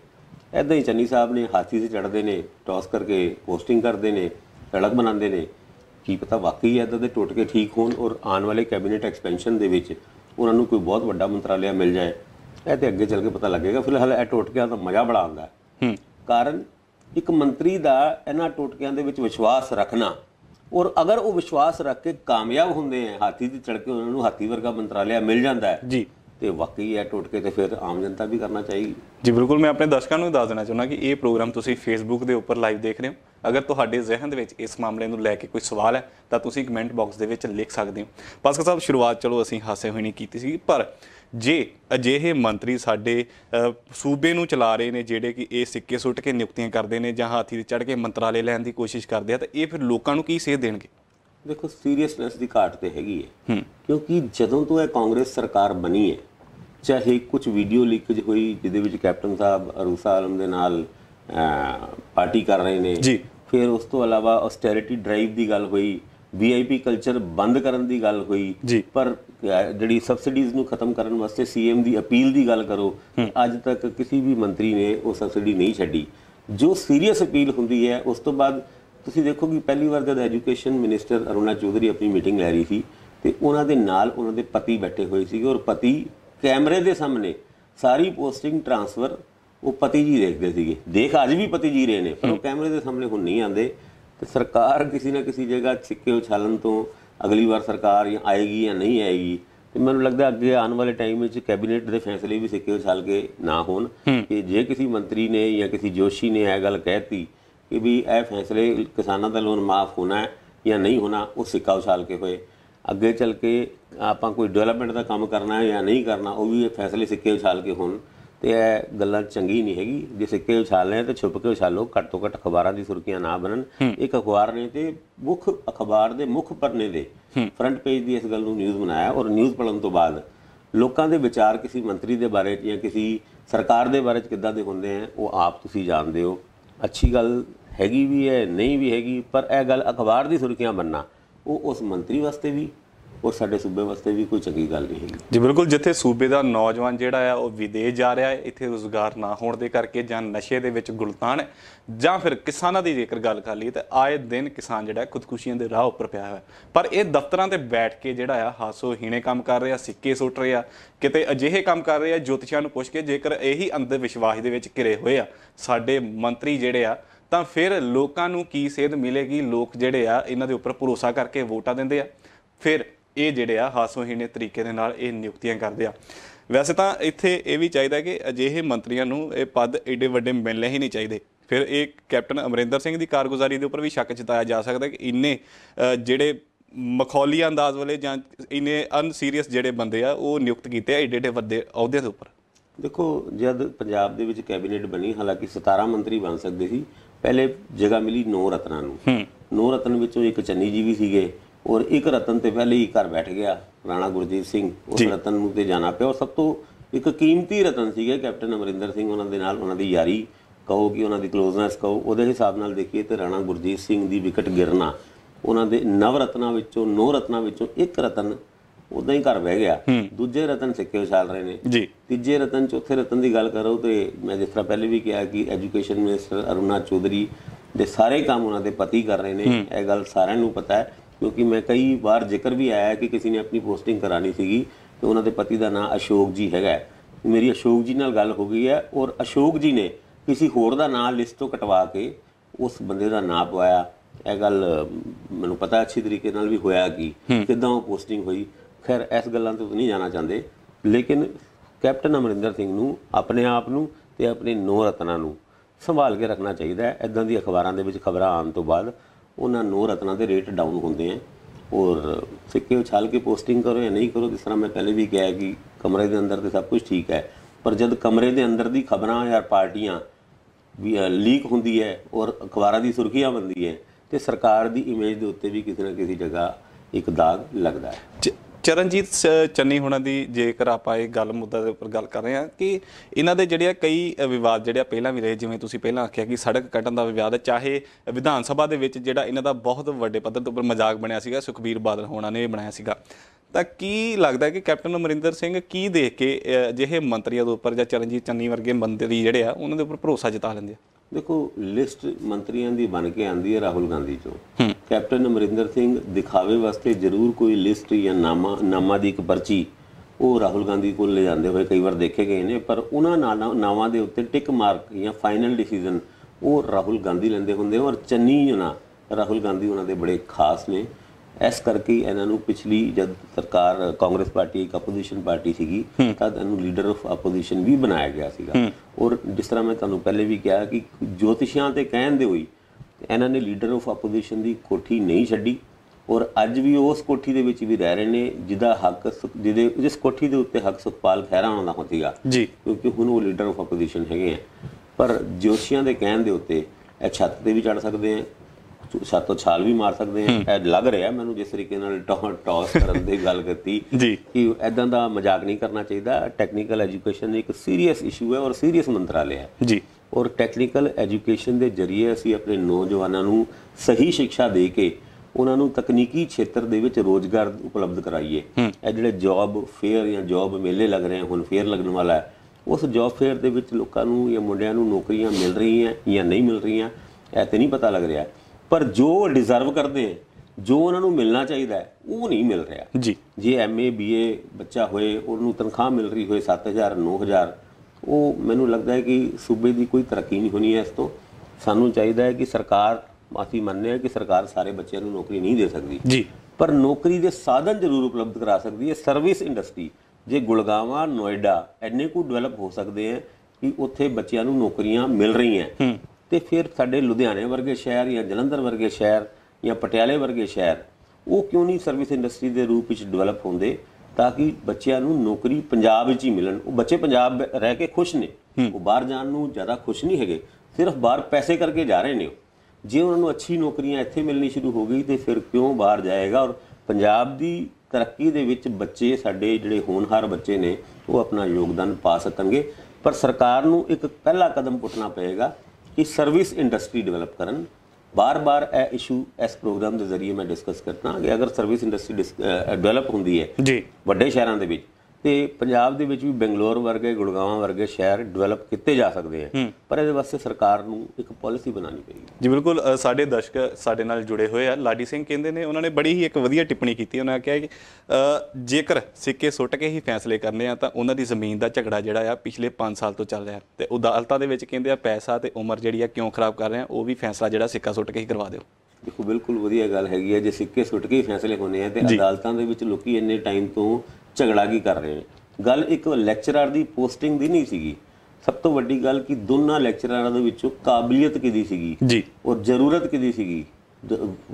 [SPEAKER 2] ਐਦਾਂ ਹੀ ਚੰਨੀ ਸਾਹਿਬ ਨੇ ਹਾਥੀ ਤੇ ਚੜ੍ਹਦੇ ਨੇ ਟੌਸ ਕਰਕੇ ਪੋਸਟਿੰਗ ਕਰਦੇ ਨੇ ਸੜਕ ਬਣਾਉਂਦੇ ਨੇ। ਕੀ ਪਤਾ ਵਾਕਈ ਐਦਾਂ ਦੇ ਟੋਟਕੇ ਠੀਕ ਹੋਣ ਔਰ ਆਉਣ ਵਾਲੇ ਕੈਬਨਿਟ ਐਕਸਪੈਂਸ਼ਨ ਦੇ ਵਿੱਚ ਉਹਨਾਂ ਨੂੰ ਕੋਈ ਬਹੁਤ ਵੱਡਾ ਮੰਤਰਾਲਿਆ ਮਿਲ ਜਾਏ। ਇਹ ਤੇ ਅੱਗੇ ਚੱਲ ਕੇ ਪਤਾ ਲੱਗੇਗਾ। ਫਿਲਹਾਲ ਇਹ ਟੋਟਕਿਆਂ ਦਾ ਮਜ਼ਾ ਬੜਾ ਆਉਂਦਾ। ਹੈ
[SPEAKER 1] ਹੂੰ।
[SPEAKER 2] ਕਾਰਨ ਇੱਕ ਮੰਤਰੀ ਦਾ ਇਹਨਾਂ ਟੋਟਕਿਆਂ ਦੇ ਵਿੱਚ ਵਿਸ਼ਵਾਸ ਰੱਖਣਾ ਔਰ ਅਗਰ ਉਹ ਵਿਸ਼ਵਾਸ ਰੱਖ ਕੇ ਕਾਮਯਾਬ ਹੁੰਦੇ ਆ ਹਾਥੀ ਦੀ ਚੜ ਕੇ ਉਹਨਾਂ ਨੂੰ ਹਾਥੀ ਵਰਗਾ ਮੰਤਰਾਲਿਆ ਮਿਲ ਜਾਂਦਾ ਹੈ
[SPEAKER 1] ਜੀ।
[SPEAKER 2] ਤੇ ਵਾਕਈ ਇਹ ਟੋਟਕੇ ਤੇ ਫਿਰ ਆਮ ਜਨਤਾ ਵੀ ਕਰਨਾ ਚਾਹੀਦੀ
[SPEAKER 1] ਜੀ ਬਿਲਕੁਲ ਮੈਂ ਆਪਣੇ ਦਰਸ਼ਕਾਂ ਨੂੰ ਦੱਸ ਦੇਣਾ ਚਾਹੁੰਦਾ ਕਿ ਇਹ ਪ੍ਰੋਗਰਾਮ ਤੁਸੀਂ ਫੇਸਬੁੱਕ ਦੇ ਉੱਪਰ ਲਾਈਵ ਦੇਖ ਰਹੇ ਹੋ। ਅਗਰ ਤੁਹਾਡੇ ਜ਼ਿਹਨ ਦੇ ਵਿੱਚ ਇਸ ਮਾਮਲੇ ਨੂੰ ਲੈ ਕੇ ਕੋਈ ਸਵਾਲ ਹੈ ਤਾਂ ਤੁਸੀਂ ਕਮੈਂਟ ਬਾਕਸ ਦੇ ਵਿੱਚ ਲਿਖ ਸਕਦੇ ਹੋ। ਪਾਸਕਰ ਸਾਹਿਬ ਸ਼ੁਰੂਆਤ ਚਲੋ ਅਸੀਂ ਹਾਸੇ ਹੋਈ ਨਹੀਂ ਕੀਤੀ ਸੀ ਪਰ ਜੇ ਅਜਿਹੇ ਮੰਤਰੀ ਸਾਡੇ ਸੂਬੇ ਨੂੰ ਚਲਾ ਰਹੇ ਨੇ ਜਿਹੜੇ ਕਿ ਇਹ ਸਿੱਕੇ ਸੁੱਟ ਕੇ ਨਿਯੁਕਤੀਆਂ ਕਰਦੇ ਨੇ ਜਾਂ ਹਾਥੀ ਤੇ ਚੜ ਕੇ ਮੰਤਰਾਲੇ ਲੈਣ ਦੀ ਕੋਸ਼ਿਸ਼ ਕਰਦੇ ਆ ਤਾਂ ਇਹ ਫਿਰ ਲੋਕਾਂ ਨੂੰ ਕੀ ਸੇਧ ਦੇਣਗੇ?
[SPEAKER 2] ਦੇਖੋ ਸੀਰੀਅਸਨੈਸ ਦੀ ਘਾਟ ਤੇ ਹੈਗੀ ਹੈ। ਕਿਉਂਕਿ ਜਦੋਂ ਤੋਂ ਇਹ ਕਾਂਗਰਸ ਸਰਕਾਰ ਬਣੀ ਹੈ ਚਾਹੇ ਕੁਝ ਵੀਡੀਓ ਲੀਕੇਜ ਹੋਈ ਜਿਹਦੇ ਵਿੱਚ ਕੈਪਟਨ ਸਾਹਿਬ ਅਰੂਸਾ ਆਲਮ ਦੇ ਨਾਲ ਪਾਰਟੀ ਕਰ ਰਹੇ ਨੇ
[SPEAKER 1] ਜੀ।
[SPEAKER 2] ਫਿਰ ਉਸ ਤੋਂ ਇਲਾਵਾ ਆਸਟੈਰਿਟੀ ਡਰਾਈਵ ਦੀ ਗੱਲ ਹੋਈ ਵੀਆਈਪੀ ਕਲਚਰ ਬੰਦ ਕਰਨ ਦੀ ਗੱਲ ਹੋਈ। ਪਰ ਜਿਹੜੀ ਸਬਸਿਡੀਜ਼ ਨੂੰ ਖਤਮ ਕਰਨ ਵਾਸਤੇ ਸੀਐਮ ਦੀ ਅਪੀਲ ਦੀ ਗੱਲ ਕਰੋ ਅੱਜ ਤੱਕ ਕਿਸੇ ਵੀ ਮੰਤਰੀ ਨੇ ਉਹ ਸਬਸਿਡੀ ਨਹੀਂ ਛੱਡੀ। ਜੋ ਸੀਰੀਅਸ ਅਪੀਲ ਹੁੰਦੀ ਹੈ ਉਸ ਤੋਂ ਬਾਅਦ ਤੁਸੀਂ ਦੇਖੋ ਕਿ ਪਹਿਲੀ ਵਾਰ ਜਦ ਐਜੂਕੇਸ਼ਨ ਮਿਨਿਸਟਰ ਅਰੁਣਾ ਚੌਧਰੀ ਆਪਣੀ ਮੀਟਿੰਗ ਲੈ ਰਹੀ ਸੀ ਤੇ ਉਹਨਾਂ ਦੇ ਨਾਲ ਉਹਨਾਂ ਦੇ ਪਤੀ ਬੈਠੇ ਹੋਏ ਸੀਗੇ ਔਰ ਪਤੀ ਕੈਮਰੇ ਦੇ ਸਾਹਮਣੇ ਸਾਰੀ ਪੋਸਟਿੰਗ ਟਰਾਂਸਫਰ ਉਹ ਪਤੀ ਜੀ ਦੇਖਦੇ ਸੀਗੇ। ਦੇਖ ਅੱਜ ਵੀ ਪਤੀ ਜੀ ਰਹੇ ਨੇ ਪਰ ਉਹ ਕੈਮਰੇ ਦੇ ਸਾਹਮਣੇ ਹੁਣ ਨਹੀਂ ਆਉਂਦੇ। ਤੇ ਸਰਕਾਰ ਕਿਸੇ ਨਾ ਕਿਸੇ ਜਗ੍ਹਾ ਸਿੱਕੇ ਉਛਾਲਣ ਤੋਂ ਅਗਲੀ ਵਾਰ ਸਰਕਾਰ ਆਏਗੀ ਜਾਂ ਨਹੀਂ ਆਏਗੀ ਤੇ ਮੈਨੂੰ ਲੱਗਦਾ ਅੱਗੇ ਆਉਣ ਵਾਲੇ ਟਾਈਮ ਵਿੱਚ ਕੈਬਨਿਟ ਦੇ ਫੈਸਲੇ ਵੀ ਸਿੱਕੇ ਉਛਾਲ ਕੇ ਨਾ ਹੋਣ। ਕਿ ਜੇ ਕਿਸੇ ਮੰਤਰੀ ਨੇ ਜਾਂ ਕਿਸੇ ਜੋਸ਼ੀ ਨੇ ਇਹ ਗੱਲ ਕਹਿਤੀ ਕਿ ਵੀ ਇਹ ਫੈਸਲੇ ਕਿਸਾਨਾਂ ਦਾ ਲੋਨ ਮਾਫ ਹੋਣਾ ਹੈ ਜਾਂ ਨਹੀਂ ਹੋਣਾ ਉਹ ਸਿੱਕਾ ਉਛਾਲ ਕੇ ਹੋਏ। ਅੱਗੇ ਚੱਲ ਕੇ ਆਪਾਂ ਕੋਈ ਡਿਵੈਲਪਮੈਂਟ ਦਾ ਕੰਮ ਕਰਨਾ ਹੈ ਜਾਂ ਨਹੀਂ ਕਰਨਾ ਉਹ ਵੀ ਇਹ ਫੈਸਲੇ ਸਿੱਕੇ ਉਛਾਲ ਕੇ ਹੋਣ। ਤੇ ਇਹ ਗੱਲਾਂ ਚੰਗੀ ਨਹੀਂ ਹੈਗੀ। ਜੇ ਸਿੱਕੇ ਉਛਾਲਨੇ ਆ ਤੇ ਛੁਪ ਕੇ ਉਛਾਲੋ ਘੱਟ ਤੋਂ ਘੱਟ ਅਖਬਾਰਾਂ ਦੀ ਸੁਰਖੀਆਂ ਨਾ ਬਣਨ। ਇੱਕ ਅਖਬਾਰ ਨੇ ਤੇ ਮੁੱਖ ਅਖਬਾਰ ਦੇ ਮੁੱਖ ਪੰਨੇ ਦੇ ਫਰੰਟ ਪੇਜ ਦੀ ਇਸ ਗੱਲ ਨੂੰ ਨਿਊਜ਼ ਬਣਾਇਆ ਔਰ ਨਿਊਜ਼ ਪੜਨ ਤੋਂ ਬਾਅਦ ਲੋਕਾਂ ਦੇ ਵਿਚਾਰ ਕਿਸੇ ਮੰਤਰੀ ਦੇ ਬਾਰੇ ਜਾਂ ਕਿਸੇ ਸਰਕਾਰ ਦੇ ਬਾਰੇ 'ਚ ਕਿੱਦਾਂ ਦੇ ਹੁੰਦੇ ਆ ਉਹ ਆਪ ਤੁਸੀਂ ਜਾਣਦੇ ਹੋ। ਅੱਛੀ ਗੱਲ ਹੈਗੀ ਵੀ ਹੈ ਨਹੀਂ ਵੀ ਹੈਗੀ ਪਰ ਇਹ ਗੱਲ ਅਖਬਾਰ ਦੀ ਸੁਰਖੀਆਂ ਬੰਨਾ ਉਹ ਉਸ ਮੰਤਰੀ ਵਾਸਤੇ ਵੀ ਉਹ ਸਾਡੇ ਸੂਬੇ ਵਾਸਤੇ ਵੀ ਕੋਈ ਚੰਗੀ ਗੱਲ ਨਹੀਂ ਹੈਗੀ।
[SPEAKER 1] ਜੀ, ਬਿਲਕੁਲ, ਜਿੱਥੇ ਸੂਬੇ ਦਾ ਨੌਜਵਾਨ ਜਿਹੜਾ ਆ, ਉਹ ਵਿਦੇਸ਼ ਜਾ ਰਿਹਾ ਹੈ, ਇੱਥੇ ਰੋਜ਼ਗਾਰ ਨਾ ਹੋਣ ਦੇ ਕਰਕੇ ਜਾਂ ਨਸ਼ੇ ਦੇ ਵਿੱਚ ਗੁਲਤਾਨ ਹੈ, ਜਾਂ ਫਿਰ ਕਿਸਾਨਾਂ ਦੀ ਜੇਕਰ ਗੱਲ ਕਰ ਲਈਏ, ਤਾਂ ਆਏ ਦਿਨ ਕਿਸਾਨ ਜਿਹੜਾ ਖੁਦਕੁਸ਼ੀਆਂ ਦੇ ਰਾਹ ਉੱਪਰ ਪਿਆ ਹੋਇਆ। ਪਰ ਇਹ ਦਫ਼ਤਰਾਂ ਤੇ ਬੈਠ ਕੇ ਜਿਹੜਾ ਆ, ਹਾਸੋ ਹੀਣੇ ਕੰਮ ਕਰ ਰਿਹਾ, ਸਿੱਕੇ ਸੁੱਟ ਰਹੇ ਆ ਕਿਤੇ ਅਜਿਹੇ ਕੰਮ ਕਰ ਰਹੇ ਆ ਜੋਤਿਸ਼ਾਂ ਨੂੰ ਪੁੱਛ ਕੇ ਜੇਕਰ ਇਹੀ ਅੰਧ ਵਿਸ਼ਵਾਸ ਦੇ ਵਿੱਚ ਘਿਰੇ ਹੋਏ ਆ, ਸਾਡੇ ਮੰਤਰੀ ਜਿਹੜੇ ਆ, ਤਾਂ ਫਿਰ ਲੋਕਾਂ ਨੂੰ ਕੀ ਸੇਧ ਮਿਲੇਗੀ? ਲੋਕ ਜਿਹੜੇ ਆ, ਇਹਨਾਂ ਦੇ ਉੱਪਰ ਭਰੋਸਾ ਕਰਕੇ ਵੋਟਾਂ ਦਿੰਦੇ ਆ। ਫਿਰ ਇਹ ਜਿਹੜੇ ਆ ਹਾਸੋਹੀਣੇ ਤਰੀਕੇ ਦੇ ਨਾਲ ਇਹ ਨਿਯੁਕਤੀਆਂ ਕਰਦੇ ਆ। ਵੈਸੇ ਤਾਂ ਇੱਥੇ ਇਹ ਵੀ ਚਾਹੀਦਾ ਕਿ ਅਜਿਹੇ ਮੰਤਰੀਆਂ ਨੂੰ ਇਹ ਪਦ ਏਡੇ ਵੱਡੇ ਮਿਲਣੇ ਹੀ ਨਹੀਂ ਚਾਹੀਦੇ। ਫਿਰ ਇਹ ਕੈਪਟਨ ਅਮਰਿੰਦਰ ਸਿੰਘ ਦੀ ਕਾਰਗੁਜ਼ਾਰੀ ਦੇ ਉੱਪਰ ਵੀ ਸ਼ੱਕ ਜਤਾਇਆ ਜਾ ਸਕਦਾ ਕਿ ਇੰਨੇ ਜਿਹੜੇ ਮਖੌਲੀ ਅੰਦਾਜ਼ ਵਾਲੇ ਜਾਂ ਇੰਨੇ ਅਨਸੀਰੀਅਸ ਜਿਹੜੇ ਬੰਦੇ ਆ ਉਹ ਨਿਯੁਕਤ ਕੀਤੇ ਆ ਏਡੇ ਏਡੇ ਵੱਡੇ ਅਹੁਦਿਆਂ ਦੇ ਉੱਪਰ।
[SPEAKER 2] ਦੇਖੋ ਜਦ ਪੰਜਾਬ ਦੇ ਵਿੱਚ ਕੈਬਨਿਟ ਬਣੀ ਹਾਲਾਂਕਿ 17 ਮੰਤਰੀ ਬਣ ਸਕਦੇ ਸੀ ਪਹਿਲੇ ਜਗ੍ਹਾ ਮਿਲੀ ਨੌ ਰਤਨਾਂ ਨੂੰ। ਨੌ ਰਤਨ ਵਿੱਚੋਂ ਇੱਕ ਚੰਨੀ ਜੀ ਵੀ ਸੀਗੇ ਔਰ ਇੱਕ ਰਤਨ ਤੇ ਪਹਿਲੇ ਹੀ ਘਰ ਬੈਠ ਗਿਆ ਰਾਣਾ ਗੁਰਜੀਤ ਸਿੰਘ। ਉਸ ਰਤਨ ਨੂੰ ਤੇ ਜਾਣਾ ਪਿਆ। ਔਰ ਸਭ ਤੋਂ ਇੱਕ ਕੀਮਤੀ ਰਤਨ ਸੀਗੇ ਕੈਪਟਨ ਅਮਰਿੰਦਰ ਸਿੰਘ। ਉਹਨਾਂ ਦੇ ਨਾਲ ਉਹਨਾਂ ਦੀ ਯਾਰੀ। ਕਹੋ ਕਿ ਉਹਨਾਂ ਦੀ ਕਲੋਜ਼ਨੈਸ ਕਹੋ। ਉਹਦੇ ਹਿਸਾਬ ਨਾਲ ਦੇਖੀਏ ਤੇ ਰਾਣਾ ਗੁਰਜੀਤ ਸਿੰਘ ਦੀ ਵਿਕਟ ਗਿਰਨਾ ਉਹਨਾਂ ਦੇ ਨਵ ਰਤਨਾਂ ਵਿੱਚੋਂ ਨੌ ਰਤਨਾਂ ਵਿੱਚੋਂ ਇੱਕ ਰਤਨ ਉਦਾਂ ਹੀ ਘਰ ਬਹਿ ਗਿਆ। ਦੂਜੇ ਰਤਨ ਸਿੱਕੇ ਉਛਾਲ ਰਹੇ ਨੇ।
[SPEAKER 1] ਜੀ।
[SPEAKER 2] ਤੀਜੇ ਰਤਨ ਚੌਥੇ ਰਤਨ ਦੀ ਗੱਲ ਕਰੋ ਤੇ ਮੈਂ ਜਿਸ ਤਰ੍ਹਾਂ ਪਹਿਲੇ ਵੀ ਕਿਹਾ ਕਿ ਐਜੂਕੇਸ਼ਨ ਮਿਨਿਸਟਰ ਅਰੁਣਾ ਚੌਧਰੀ ਦੇ ਸਾਰੇ ਕੰਮ ਉਹਨਾਂ ਦੇ ਪਤੀ ਕਰ ਰਹੇ ਨੇ। ਇਹ ਗੱਲ ਸਾਰਿਆਂ ਨੂੰ ਪਤਾ ਹੈ। ਕਿਉਂਕਿ ਮੈਂ ਕਈ ਵਾਰ ਜ਼ਿਕਰ ਵੀ ਆਇਆ ਹੈ ਕਿ ਕਿਸੇ ਨੇ ਆਪਣੀ ਪੋਸਟਿੰਗ ਕਰਾਣੀ ਸੀਗੀ ਤੇ ਉਹਨਾਂ ਦੇ ਪਤੀ ਦਾ ਨਾਮ ਅਸ਼ੋਕ ਜੀ ਹੈਗਾ। ਮੇਰੀ ਅਸ਼ੋਕ ਜੀ ਨਾਲ ਗੱਲ ਹੋ ਗਈ ਹੈ ਔਰ ਅਸ਼ੋਕ ਜੀ ਨੇ ਕਿਸੇ ਹੋਰ ਦਾ ਨਾਮ ਲਿਸਟ ਤੋਂ ਕਟਵਾ ਕੇ ਉਸ ਬੰਦੇ ਦਾ ਨਾਮ ਪਵਾਇਆ। ਇਹ ਗੱਲ ਮੈਨੂੰ ਪਤਾ ਅੱਛੀ ਤਰੀਕੇ ਨਾਲ ਵੀ ਹੋਇਆ ਕਿ ਕਿਦਾਂ ਉਹ ਪੋਸਟਿੰਗ ਹੋਈ। ਖੈਰ ਇਸ ਗੱਲਾਂ ਤੋਂ ਨਹੀਂ ਜਾਣਾ ਚਾਹੁੰਦੇ। ਲੇਕਿਨ ਕੈਪਟਨ ਅਮਰਿੰਦਰ ਸਿੰਘ ਨੂੰ ਆਪਣੇ ਆਪ ਨੂੰ ਤੇ ਆਪਣੇ ਨੌ ਰਤਨਾਂ ਨੂੰ ਸੰਭਾਲ ਕੇ ਰੱਖਣਾ ਚਾਹੀਦਾ ਹੈ। ਇਦਾਂ ਦੀ ਅਖਬਾਰਾਂ ਦੇ ਵਿੱਚ ਖਬਰਾਂ ਆਉਣ ਤੋਂ ਬਾਅਦ ਉਹਨਾਂ ਨੌ ਰਤਨਾਂ ਦੇ ਰੇਟ ਡਾਊਨ ਹੁੰਦੇ ਆ। ਔਰ ਸਿੱਕੇ ਉਛਾਲ ਕੇ ਪੋਸਟਿੰਗ ਕਰੋ ਜਾਂ ਨਹੀਂ ਕਰੋ, ਜਿਸ ਤਰ੍ਹਾਂ ਮੈਂ ਪਹਿਲੇ ਵੀ ਕਿਹਾ ਕਿ ਕਮਰੇ ਦੇ ਅੰਦਰ ਤੇ ਸਭ ਕੁਝ ਠੀਕ ਹੈ। ਪਰ ਜਦ ਕਮਰੇ ਦੇ ਅੰਦਰ ਦੀ ਖਬਰਾਂ ਜਾਂ ਪਾਰਟੀਆਂ ਵੀ ਲੀਕ ਹੁੰਦੀ ਹੈ ਔਰ ਅਖਬਾਰਾਂ ਦੀ ਸੁਰਖੀਆਂ ਬਣਦੀ ਹੈ, ਤੇ ਸਰਕਾਰ ਦੀ ਇਮੇਜ ਦੇ ਉੱਤੇ ਵੀ ਕਿਸੇ ਨਾ ਕਿਸੇ ਜਗ੍ਹਾ ਇੱਕ ਦਾਗ ਲੱਗਦਾ ਹੈ।
[SPEAKER 1] ਚਰਨਜੀਤ ਚੰਨੀ ਹੋਣਾ ਦੀ ਜੇਕਰ ਆਪਾਂ ਇਹ ਗੱਲ ਮੁੱਦਾ ਦੇ ਉੱਪਰ ਗੱਲ ਕਰ ਰਹੇ ਹਾਂ ਕਿ ਇਹਨਾਂ ਦੇ ਜਿਹੜੇ ਕਈ ਵਿਵਾਦ ਜਿਹੜੇ ਪਹਿਲਾਂ ਵੀ ਰਹੇ ਜਿਵੇਂ ਤੁਸੀਂ ਪਹਿਲਾਂ ਆਖਿਆ ਕਿ ਸੜਕ ਕੱਟਣ ਦਾ ਵਿਵਾਦ ਹੈ ਚਾਹੇ ਵਿਧਾਨ ਸਭਾ ਦੇ ਵਿੱਚ ਜਿਹੜਾ ਇਹਨਾਂ ਦਾ ਬਹੁਤ ਵੱਡੇ ਪੱਧਰ ਦੇ ਉੱਪਰ ਮਜ਼ਾਕ ਬਣਿਆ ਸੀਗਾ ਸੁਖਬੀਰ ਬਾਦਲ ਹੋਣਾ ਨੇ ਇਹ ਬਣਾਇਆ ਸੀਗਾ। ਤਾਂ ਕੀ ਲੱਗਦਾ ਕਿ ਕੈਪਟਨ ਅਮਰਿੰਦਰ ਸਿੰਘ ਕੀ ਦੇਖ ਕੇ ਅ, ਅਜਿਹੇ ਮੰਤਰੀਆਂ ਦੇ ਉੱਪਰ ਜਾਂ ਚਰਨਜੀਤ ਚੰਨੀ ਵਰਗੇ ਮੰਤਰੀ ਜਿਹੜੇ ਆ ਉਹਨਾਂ ਦੇ ਉੱਪਰ ਭਰੋਸਾ ਜਤਾ ਲੈਂਦੇ ਆ?
[SPEAKER 2] ਦੇਖੋ ਲਿਸਟ ਮੰਤਰੀਆਂ ਦੀ ਬਣ ਕੇ ਆਂਦੀ ਹੈ ਰਾਹੁਲ ਗਾਂਧੀ ਚੋਂ। ਕੈਪਟਨ ਅਮਰਿੰਦਰ ਸਿੰਘ ਦਿਖਾਵੇ ਵਾਸਤੇ ਜ਼ਰੂਰ ਕੋਈ ਲਿਸਟ ਜਾਂ ਨਾਮਾ ਨਾਮਾਂ ਦੀ ਇੱਕ ਪਰਚੀ ਉਹ ਰਾਹੁਲ ਗਾਂਧੀ ਕੋਲ ਲੈ ਜਾਂਦੇ ਹੋਏ ਕਈ ਵਾਰ ਦੇਖੇ ਗਏ ਨੇ ਪਰ ਉਹਨਾਂ ਨਾਲਾਂ- ਨਾਵਾਂ ਦੇ ਉੱਤੇ ਟਿਕ ਮਾਰਕ ਜਾਂ ਫਾਈਨਲ ਡਿਸੀਜਨ ਉਹ ਰਾਹੁਲ ਗਾਂਧੀ ਲੈਂਦੇ ਹੁੰਦੇ ਔਰ ਚੰਨੀ ਜਨਾ ਰਾਹੁਲ ਗਾਂਧੀ ਉਹਨਾਂ ਦੇ ਬੜੇ ਖਾਸ ਨੇ। ਇਸ ਕਰਕੇ ਇਹਨਾਂ ਨੂੰ ਪਿਛਲੀ ਜਦ ਸਰਕਾਰ ਕਾਂਗਰਸ ਪਾਰਟੀ ਇੱਕ ਆਪੋਜੀਸ਼ਨ ਪਾਰਟੀ ਸੀਗੀ ਤਦ ਇਹਨੂੰ ਲੀਡਰ ਆਫ ਆਪੋਜੀਸ਼ਨ ਵੀ ਬਣਾਇਆ ਗਿਆ ਸੀਗਾ। ਔਰ ਜਿਸ ਤਰ੍ਹਾਂ ਮੈਂ ਤੁਹਾਨੂੰ ਪਹਿਲੇ ਵੀ ਕਿਹਾ ਕਿ ਜੋਤਿਸ਼ੀਆਂ ਤੇ ਕਹਿੰਦੇ ਹੋਈ ਇਹਨਾਂ ਨੇ ਲੀਡਰ ਆਫ ਆਪੋਜੀਸ਼ਨ ਦੀ ਕੋਠੀ ਨਹੀਂ ਛੱਡੀ ਔਰ ਅੱਜ ਵੀ ਉਸ ਕੋਠੀ ਦੇ ਵਿੱਚ ਵੀ ਰਹਿ ਰਹੇ ਨੇ ਜਿਹਦਾ ਹੱਕ ਜਿਹਦੇ ਜਿਸ ਕੋਠੀ ਦੇ ਉੱਤੇ ਹੱਕ ਸੁਖਪਾਲ ਖਹਿਰਾ ਹੋਣਾ ਦਾ ਸੀਗਾ
[SPEAKER 1] ਜੀ।
[SPEAKER 2] ਕਿਉਂਕਿ ਹੁਣ ਉਹ ਲੀਡਰ ਆਫ ਆਪੋਜੀਸ਼ਨ ਹੈਗੇ ਆ। ਪਰ ਜੋਸ਼ੀਆਂ ਦੇ ਕਹਿਣ ਦੇ ਉੱਤੇ ਇਹ ਛੱਤ ਤੇ ਵੀ ਚੜ ਸਕਦੇ ਆ ਛੱਤ ਤੋਂ ਛਾਲ ਵੀ ਮਾਰ ਸਕਦੇ ਆ। ਇਹ ਲੱਗ ਰਿਹਾ ਮੈਨੂੰ ਜਿਸ ਤਰੀਕੇ ਨਾਲ ਟੌਸ ਕਰਨ ਦੀ ਗੱਲ ਕੀਤੀ
[SPEAKER 1] ਜੀ।
[SPEAKER 2] ਕਿ ਐਦਾਂ ਦਾ ਮਜ਼ਾਕ ਨਹੀਂ ਕਰਨਾ ਚਾਹੀਦਾ। ਟੈਕਨੀਕਲ ਐਜੂਕੇਸ਼ਨ ਇੱਕ ਸੀਰੀਅਸ ਇਸ਼ੂ ਹੈ ਔਰ ਸੀਰੀਅਸ ਮੰਤਰਾਲੇ ਹੈ।
[SPEAKER 1] ਜੀ।
[SPEAKER 2] ਔਰ ਟੈਕਨੀਕਲ ਐਜੂਕੇਸ਼ਨ ਦੇ ਜ਼ਰੀਏ ਅਸੀਂ ਆਪਣੇ ਨੌਜਵਾਨਾਂ ਨੂੰ ਸਹੀ ਸਿੱਖਿਆ ਦੇ ਕੇ ਉਹਨਾਂ ਨੂੰ ਤਕਨੀਕੀ ਖੇਤਰ ਦੇ ਵਿੱਚ ਰੋਜ਼ਗਾਰ ਉਪਲਬਧ ਕਰਾਈਏ। ਇਹ ਜਿਹੜੇ ਜੌਬ ਫੇਅਰ ਜਾਂ ਜੌਬ ਮੇਲੇ ਲੱਗ ਰਹੇ ਹੁਣ ਫੇਅਰ ਲੱਗਣ ਵਾਲਾ ਹੈ ਉਸ ਜੌਬ ਫੇਅਰ ਦੇ ਵਿੱਚ ਲੋਕਾਂ ਨੂੰ ਜਾਂ ਮੁੰਡਿਆਂ ਨੂੰ ਨੌਕਰੀਆਂ ਮਿਲ ਰਹੀਆਂ ਜਾਂ ਨਹੀਂ ਮਿਲ ਰਹੀਆਂ ਇਹ ਤੇ ਨਹੀਂ ਪਤਾ ਲੱਗ ਰਿਹਾ। ਪਰ ਜੋ ਡਿਜ਼ਰਵ ਕਰਦੇ ਜੋ ਉਹਨਾਂ ਨੂੰ ਮਿਲਣਾ ਚਾਹੀਦਾ ਉਹ ਨਹੀਂ ਮਿਲ ਰਿਹਾ।
[SPEAKER 1] ਜੀ।
[SPEAKER 2] ਜੇ ਐਮਏ ਬੀਏ ਬੱਚਾ ਹੋਏ ਉਹਨੂੰ ਤਨਖਾਹ ਮਿਲ ਰਹੀ ਹੋਏ 7000 9000 ਉਹ ਮੈਨੂੰ ਲੱਗਦਾ ਹੈ ਕਿ ਸੂਬੇ ਦੀ ਕੋਈ ਤਰੱਕੀ ਨਹੀਂ ਹੋਣੀ ਹੈ ਇਸ ਤੋਂ। ਸਾਨੂੰ ਚਾਹੀਦਾ ਹੈ ਕਿ ਸਰਕਾਰ ਮਾਫੀ ਮੰਨਦੇ ਹੈ ਕਿ ਸਰਕਾਰ ਸਾਰੇ ਬੱਚਿਆਂ ਨੂੰ ਨੌਕਰੀ ਨਹੀਂ ਦੇ ਸਕਦੀ।
[SPEAKER 1] ਜੀ।
[SPEAKER 2] ਪਰ ਨੌਕਰੀ ਦੇ ਸਾਧਨ ਜ਼ਰੂਰ ਉਪਲਬਧ ਕਰਾ ਸਕਦੀ ਹੈ। ਸਰਵਿਸ ਇੰਡਸਟਰੀ ਜੇ ਗੁਲਗਾਵਾਂ ਨੋਇਡਾ ਇੰਨੇ ਕੁ ਡਿਵੈਲਪ ਹੋ ਸਕਦੇ ਹੈ ਕਿ ਉੱਥੇ ਬੱਚਿਆਂ ਨੂੰ ਨੌਕਰੀਆਂ ਮਿਲ ਰਹੀਆਂ ਤੇ ਫਿਰ ਸਾਡੇ ਲੁਧਿਆਣੇ ਵਰਗੇ ਸ਼ਹਿਰ ਜਾਂ ਜਲੰਧਰ ਵਰਗੇ ਸ਼ਹਿਰ ਜਾਂ ਪਟਿਆਲੇ ਵਰਗੇ ਸ਼ਹਿਰ ਉਹ ਕਿਉਂ ਨਹੀਂ ਸਰਵਿਸ ਇੰਡਸਟਰੀ ਦੇ ਰੂਪ ਵਿੱਚ ਡਿਵੈਲਪ ਹੁੰਦੇ? ਤਾਂ ਕਿ ਬੱਚਿਆਂ ਨੂੰ ਨੌਕਰੀ ਪੰਜਾਬ ਵਿੱਚ ਹੀ ਮਿਲਣ। ਉਹ ਬੱਚੇ ਪੰਜਾਬ ਰਹਿ ਕੇ ਖੁਸ਼ ਨੇ। ਉਹ ਬਾਹਰ ਜਾਣ ਨੂੰ ਜ਼ਿਆਦਾ ਖੁਸ਼ ਨਹੀਂ ਹੈਗੇ। ਸਿਰਫ ਬਾਹਰ ਪੈਸੇ ਕਰਕੇ ਜਾ ਰਹੇ ਨੇ ਜੇ ਉਹਨਾਂ ਨੂੰ ਅੱਛੀ ਨੌਕਰੀਆਂ ਇੱਥੇ ਮਿਲਣੀ ਸ਼ੁਰੂ ਹੋ ਗਈ ਤੇ ਫਿਰ ਕਿਉਂ ਬਾਹਰ ਜਾਏਗਾ? ਔਰ ਪੰਜਾਬ ਦੀ ਤਰੱਕੀ ਦੇ ਵਿੱਚ ਬੱਚੇ ਸਾਡੇ ਜਿਹੜੇ ਹੋਣਹਾਰ ਬੱਚੇ ਨੇ ਉਹ ਆਪਣਾ ਯੋਗਦਾਨ ਪਾ ਸਕਣਗੇ। ਪਰ ਸਰਕਾਰ ਨੂੰ ਇੱਕ ਪਹਿਲਾ ਕਦਮ ਪੁੱਟਣਾ ਪਏਗਾ ਕਿ ਸਰਵਿਸ ਇੰਡਸਟਰੀ ਡਿਵੈਲਪ ਕਰਨ। ਬਾਰ-ਬਾਰ ਇਹ ਇਸ਼ੂ ਇਸ ਪ੍ਰੋਗਰਾਮ ਦੇ ਜ਼ਰੀਏ ਮੈਂ ਡਿਸਕਸ ਕਰਦਾ ਕਿ ਅਗਰ ਸਰਵਿਸ ਇੰਡਸਟਰੀ ਡਿਵੈਲਪ ਹੁੰਦੀ ਹੈ
[SPEAKER 1] ਜੀ।
[SPEAKER 2] ਵੱਡੇ ਸ਼ਹਿਰਾਂ ਦੇ ਵਿੱਚ ਤੇ ਪੰਜਾਬ ਦੇ ਵਿੱਚ ਵੀ ਬੰਗਲੌਰ ਵਰਗੇ ਗੁੜਗਾਵਾਂ ਵਰਗੇ ਸ਼ਹਿਰ ਡਿਵੈਲਪ ਕੀਤੇ ਜਾ ਸਕਦੇ ਆ। ਪਰ ਇਹਦੇ ਵਾਸਤੇ ਸਰਕਾਰ ਨੂੰ ਇੱਕ ਪਾਲਿਸੀ ਬਣਾਉਣੀ ਪਏਗੀ।
[SPEAKER 1] ਜੀ ਬਿਲਕੁਲ ਸਾਡੇ ਦਰਸ਼ਕ ਸਾਡੇ ਨਾਲ ਜੁੜੇ ਹੋਏ ਆ। ਲਾਡੀ ਸਿੰਘ ਕਹਿੰਦੇ ਨੇ ਉਹਨਾਂ ਨੇ ਬੜੀ ਹੀ ਇੱਕ ਵਧੀਆ ਟਿੱਪਣੀ ਕੀਤੀ। ਉਹਨਾਂ ਨੇ ਕਿਹਾ ਕਿ ਜੇਕਰ ਸਿੱਕੇ ਸੁੱਟ ਕੇ ਹੀ ਫੈਸਲੇ ਕਰਨੇ ਆ ਤਾਂ ਉਹਨਾਂ ਦੀ ਜ਼ਮੀਨ ਦਾ ਝਗੜਾ ਜਿਹੜਾ ਆ ਪਿਛਲੇ 5 ਸਾਲ ਤੋਂ ਚੱਲ ਰਿਹਾ। ਤੇ ਅਦਾਲਤਾਂ ਦੇ ਵਿੱਚ ਕਹਿੰਦੇ ਆ ਪੈਸਾ ਤੇ ਉਮਰ ਜਿਹੜੀ ਆ ਕਿਉਂ ਖਰਾਬ ਕਰ ਰਹੇ ਆ ਉਹ ਵੀ ਫੈਸਲਾ ਜਿਹੜਾ ਸਿੱਕਾ ਸੁੱਟ ਕੇ ਹੀ ਕਰਵਾ ਦਿਓ।
[SPEAKER 2] ਦੇਖੋ ਬਿਲਕੁਲ ਵਧੀਆ ਗੱਲ ਹੈਗੀ ਹੈ ਜੇ ਸਿੱਕੇ ਸੁੱਟ ਕੇ ਹੀ ਫੈਸਲੇ ਹੋਣੇ ਆ ਤੇ ਅਦਾਲਤਾਂ ਦੇ ਵਿੱਚ ਲੋਕੀ ਇੰਨੇ ਟਾਈਮ ਤੋਂ ਝਗੜਾ ਕੀ ਕਰ ਰਹੇ ਗੱਲ ਇੱਕ ਲੈਕਚਰਰ ਦੀ ਪੋਸਟਿੰਗ ਦੀ ਨਹੀਂ ਸੀਗੀ। ਸਭ ਤੋਂ ਵੱਡੀ ਗੱਲ ਕਿ ਦੋਨਾਂ ਲੈਕਚਰਰਾਂ ਦੇ ਵਿੱਚੋਂ ਕਾਬਲੀਅਤ ਕਿਹਦੀ ਸੀਗੀ?
[SPEAKER 1] ਜੀ।
[SPEAKER 2] ਔਰ ਜ਼ਰੂਰਤ ਕਿਹਦੀ ਸੀਗੀ?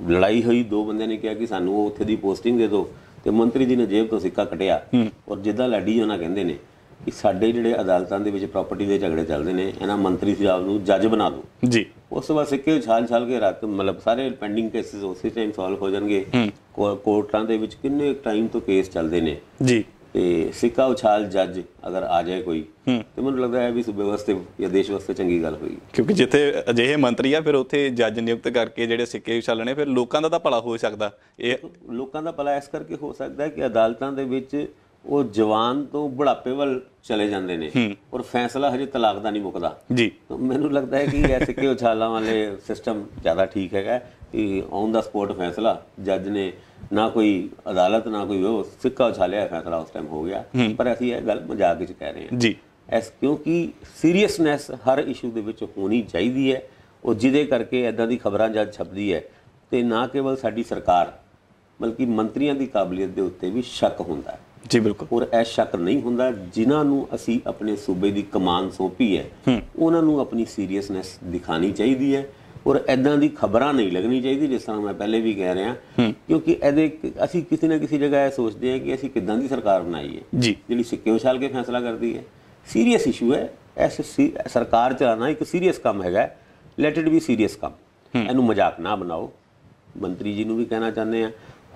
[SPEAKER 2] ਲੜਾਈ ਹੋਈ ਦੋ ਬੰਦਿਆਂ ਨੇ ਕਿਹਾ ਕਿ ਸਾਨੂੰ ਉਹ ਉੱਥੇ ਦੀ ਪੋਸਟਿੰਗ ਦੇ ਦਿਓ ਤੇ ਮੰਤਰੀ ਜੀ ਨੇ ਜੇਬ ਤੋਂ ਸਿੱਕਾ ਕਟਿਆ ਔਰ ਜਿੱਦਾਂ ਲਾਡੀ ਉਹਨਾਂ ਕਹਿੰਦੇ ਨੇ ਕਿ ਸਾਡੇ ਜਿਹੜੇ ਅਦਾਲਤਾਂ ਦੇ ਵਿੱਚ ਪ੍ਰਾਪਰਟੀ ਦੇ ਝਗੜੇ ਚੱਲਦੇ ਨੇ ਇਹਨਾਂ ਮੰਤਰੀ ਸਾਹਿਬ ਨੂੰ ਜੱਜ ਬਣਾ ਦਿਓ
[SPEAKER 1] ਜੀ।
[SPEAKER 2] ਉਸ ਤੋਂ ਬਾਅਦ ਸਿੱਕੇ ਛਾਲ ਛਾਲ ਕੇ ਰੱਖ ਮਤਲਬ ਸਾਰੇ ਪੈਂਡਿੰਗ ਕੇਸਿਸ ਉਸੇ ਟਾਈਮ ਸੋਲਵ ਹੋ ਜਾਣਗੇ ਕੋਰਟਾਂ ਦੇ ਵਿੱਚ ਕਿੰਨੇ ਟਾਈਮ ਤੋਂ ਕੇਸ ਚੱਲਦੇ ਨੇ
[SPEAKER 1] ਜੀ
[SPEAKER 2] ਤੇ ਸਿੱਕਾ ਉਛਾਲ ਜੱਜ ਅਗਰ ਆ ਜਾਏ ਕੋਈ ਤੇ ਮੈਨੂੰ ਲੱਗਦਾ ਹੈ ਵੀ ਸੂਬੇ ਵਾਸਤੇ ਜਾਂ ਦੇਸ਼ ਵਾਸਤੇ ਚੰਗੀ ਗੱਲ ਹੋਈ
[SPEAKER 1] ਕਿਉਂਕਿ ਜਿੱਥੇ ਅਜਿਹੇ ਮੰਤਰੀ ਆ ਫਿਰ ਉੱਥੇ ਜੱਜ ਨਿਯੁਕਤ ਕਰਕੇ ਜਿਹੜੇ ਸਿੱਕੇ ਚੱਲਣੇ ਫਿਰ ਲੋਕਾਂ ਦਾ ਤਾਂ ਭਲਾ ਹੋ ਸਕਦਾ ਇਹ
[SPEAKER 2] ਲੋਕਾਂ ਦਾ ਭਲਾ ਇਸ ਕਰਕੇ ਹੋ ਸਕਦਾ ਹੈ ਕਿ ਅਦਾਲਤਾਂ ਦੇ ਵਿੱਚ ਉਹ ਜਵਾਨ ਤੋਂ ਬੁਢਾਪੇ ਵੱਲ ਚਲੇ ਜਾਂਦੇ ਨੇ ਔਰ ਫੈਸਲਾ ਹਜੇ ਤਲਾਕ ਦਾ ਨਹੀਂ ਮੁੱਕਦਾ।
[SPEAKER 1] ਜੀ।
[SPEAKER 2] ਮੈਨੂੰ ਲੱਗਦਾ ਹੈ ਕਿ ਇਹ ਸਿੱਕੇ ਉਛਾਲਾਂ ਵਾਲੇ ਸਿਸਟਮ ਜ਼ਿਆਦਾ ਠੀਕ ਹੈਗਾ ਕਿ ਔਨ ਦਾ ਸਪੋਰਟ ਫੈਸਲਾ ਜੱਜ ਨੇ ਨਾ ਕੋਈ ਅਦਾਲਤ ਨਾ ਕੋਈ ਉਹ ਸਿੱਕਾ ਉਛਾਲਿਆ ਫੈਸਲਾ ਉਸ ਟਾਈਮ ਹੋ ਗਿਆ। ਪਰ ਅਸੀਂ ਇਹ ਗੱਲ ਮਜ਼ਾਕ ਵਿੱਚ ਕਹਿ ਰਹੇ ਹਾਂ।
[SPEAKER 1] ਜੀ।
[SPEAKER 2] ਐਸ ਕਿਉਂਕਿ ਸੀਰੀਅਸਨੈਸ ਹਰ ਇਸ਼ੂ ਦੇ ਵਿੱਚ ਹੋਣੀ ਚਾਹੀਦੀ ਹੈ ਉਹ ਜਿਹਦੇ ਕਰਕੇ ਐਦਾਂ ਦੀ ਖਬਰਾਂ ਜਦ ਛਪਦੀ ਹੈ ਤੇ ਨਾ ਕੇਵਲ ਸਾਡੀ ਸਰਕਾਰ ਬਲਕਿ ਮੰਤਰੀਆਂ ਦੀ ਕਾਬਲੀਅਤ ਦੇ ਉੱਤੇ ਵੀ ਸ਼ੱਕ ਹੁੰਦਾ ਹੈ।
[SPEAKER 1] ਜੀ ਬਿਲਕੁਲ।
[SPEAKER 2] ਔਰ ਇਹ ਸ਼ੱਕ ਨਹੀਂ ਹੁੰਦਾ ਜਿਨ੍ਹਾਂ ਨੂੰ ਅਸੀਂ ਆਪਣੇ ਸੂਬੇ ਦੀ ਕਮਾਨ ਸੌਂਪੀ ਹੈ ਉਹਨਾਂ ਨੂੰ ਆਪਣੀ ਸੀਰੀਅਸਨੈਸ ਦਿਖਾਣੀ ਚਾਹੀਦੀ ਹੈ ਔਰ ਐਦਾਂ ਦੀ ਖਬਰਾਂ ਨਹੀਂ ਲੱਗਣੀ ਚਾਹੀਦੀ ਜਿਸ ਤਰ੍ਹਾਂ ਮੈਂ ਪਹਿਲੇ ਵੀ ਕਹਿ ਰਿਹਾ। ਕਿਉਂਕਿ ਇਹਦੇ ਅਸੀਂ ਕਿਸੇ ਨਾ ਕਿਸੇ ਜਗ੍ਹਾ ਇਹ ਸੋਚਦੇ ਹਾਂ ਕਿ ਅਸੀਂ ਕਿੱਦਾਂ ਦੀ ਸਰਕਾਰ ਬਣਾਈ ਹੈ। ਜਿਹੜੀ ਸਿੱਕੇ ਉਛਾਲ ਕੇ ਫੈਸਲਾ ਕਰਦੀ ਹੈ। ਸੀਰੀਅਸ ਇਸ਼ੂ ਹੈ। ਐਸ ਸਰਕਾਰ ਚਲਾਣਾ ਇੱਕ ਸੀਰੀਅਸ ਕੰਮ ਹੈਗਾ ਲੈਟ ਇਟ ਬੀ ਸੀਰੀਅਸ ਕੰਮ। ਇਹਨੂੰ ਮਜ਼ਾਕ ਨਾ ਬਣਾਓ। ਮੰਤਰੀ ਜੀ ਨੂੰ ਵੀ ਕਹਿਣਾ ਚਾਹੁੰਦੇ ਆ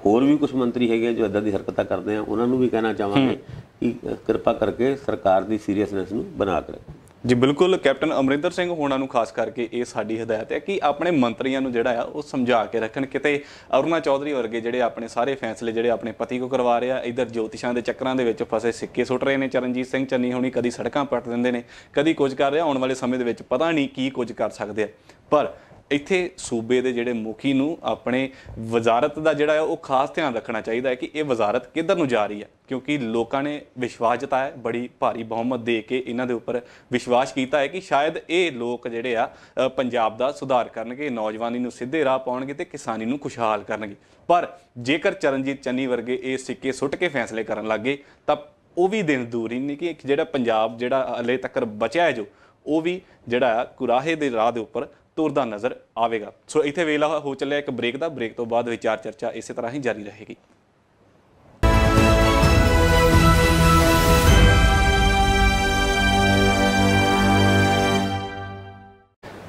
[SPEAKER 2] ਹੋਰ ਵੀ ਕੁਝ ਮੰਤਰੀ ਹੈਗੇ ਜੋ ਇਦਾਂ ਦੀ ਹਰਕਤਾਂ ਕਰਦੇ ਆ ਉਹਨਾਂ ਨੂੰ ਵੀ ਕਹਿਣਾ ਚਾਹਾਂਗੇ ਕਿ ਕਿਰਪਾ ਕਰਕੇ ਸਰਕਾਰ ਦੀ ਸੀਰੀਅਸਨੈਸ ਨੂੰ ਬਣਾ ਕੇ ਰੱਖੋ।
[SPEAKER 1] ਜੀ ਬਿਲਕੁਲ। ਕੈਪਟਨ ਅਮਰਿੰਦਰ ਸਿੰਘ ਹੋਣਾ ਨੂੰ ਖਾਸ ਕਰਕੇ ਇਹ ਸਾਡੀ ਹਦਾਇਤ ਹੈ ਕਿ ਆਪਣੇ ਮੰਤਰੀਆਂ ਨੂੰ ਜਿਹੜਾ ਆ ਉਹ ਸਮਝਾ ਕੇ ਰੱਖਣ। ਕਿਤੇ ਅਰੁਣਾ ਚੌਧਰੀ ਵਰਗੇ ਜਿਹੜੇ ਆਪਣੇ ਸਾਰੇ ਫੈਸਲੇ ਜਿਹੜੇ ਆਪਣੇ ਪਤੀ ਕੋ ਕਰਵਾ ਰਹੇ ਇਧਰ ਜੋਤਿਸ਼ਾਂ ਦੇ ਚੱਕਰਾਂ ਦੇ ਵਿੱਚ ਫਸੇ ਸਿੱਕੇ ਸੁੱਟ ਰਹੇ ਨੇ ਚਰਨਜੀਤ ਸਿੰਘ ਚੰਨੀ ਹੋਣੀ ਕਦੀ ਸੜਕਾਂ ਪੱਟ ਦਿੰਦੇ ਨੇ ਕਦੀ ਕੁਝ ਕਰ ਰਿਹਾ ਆਉਣ ਵਾਲੇ ਸਮੇਂ ਦੇ ਵਿੱਚ ਪਤਾ ਨਹੀਂ ਕੀ ਕੁਝ ਕਰ ਸਕਦੇ ਆ। ਪਰ ਇੱਥੇ ਸੂਬੇ ਦੇ ਜਿਹੜੇ ਮੁਖੀ ਨੂੰ ਆਪਣੇ ਵਜ਼ਾਰਤ ਦਾ ਜਿਹੜਾ ਹੈ ਉਹ ਖਾਸ ਧਿਆਨ ਰੱਖਣਾ ਚਾਹੀਦਾ ਹੈ ਕਿ ਇਹ ਵਜ਼ਾਰਤ ਕਿੱਧਰ ਨੂੰ ਜਾ ਰਹੀ ਹੈ। ਕਿਉਂਕਿ ਲੋਕਾਂ ਨੇ ਵਿਸ਼ਵਾਸ ਜਤਾਇਆ, ਬੜੀ ਭਾਰੀ ਬਹੁਮਤ ਦੇ ਕੇ ਇਹਨਾਂ ਦੇ ਉੱਪਰ ਵਿਸ਼ਵਾਸ ਕੀਤਾ ਹੈ ਕਿ ਸ਼ਾਇਦ ਇਹ ਲੋਕ ਜਿਹੜੇ ਆ ਪੰਜਾਬ ਦਾ ਸੁਧਾਰ ਕਰਨਗੇ, ਨੌਜਵਾਨੀ ਨੂੰ ਸਿੱਧੇ ਰਾਹ ਪਾਉਣਗੇ ਤੇ ਕਿਸਾਨੀ ਨੂੰ ਖੁਸ਼ਹਾਲ ਕਰਨਗੇ। ਪਰ ਜੇਕਰ ਚਰਨਜੀਤ ਚੰਨੀ ਵਰਗੇ ਇਹ ਸਿੱਕੇ ਸੁੱਟ ਕੇ ਫੈਸਲੇ ਕਰਨ ਲੱਗੇ ਤਾਂ ਉਹ ਵੀ ਦਿਨ ਦੂਰ ਹੀ ਨਹੀਂ ਕਿ ਇੱਕ ਜਿਹੜਾ ਪੰਜਾਬ ਜਿਹੜਾ ਹਲੇ ਤੱਕ ਬਚਿਆ ਹੈ ਜੋ, ਉਹ ਵੀ ਜਿਹੜਾ ਕੁਰਾਹੇ ਦੇ ਰਾਹ ਦੇ ਉੱਪਰ ਤੁਰਦਾ ਨਜ਼ਰ ਆਵੇਗਾ। ਸੋ ਇੱਥੇ ਵੇਲਾ ਹੋ ਚੱਲਿਆ ਇੱਕ ਬ੍ਰੇਕ ਦਾ। ਬ੍ਰੇਕ ਤੋਂ ਬਾਅਦ ਵਿਚਾਰ ਚਰਚਾ ਇਸੇ ਤਰ੍ਹਾਂ ਹੀ ਜਾਰੀ ਰਹੇਗੀ।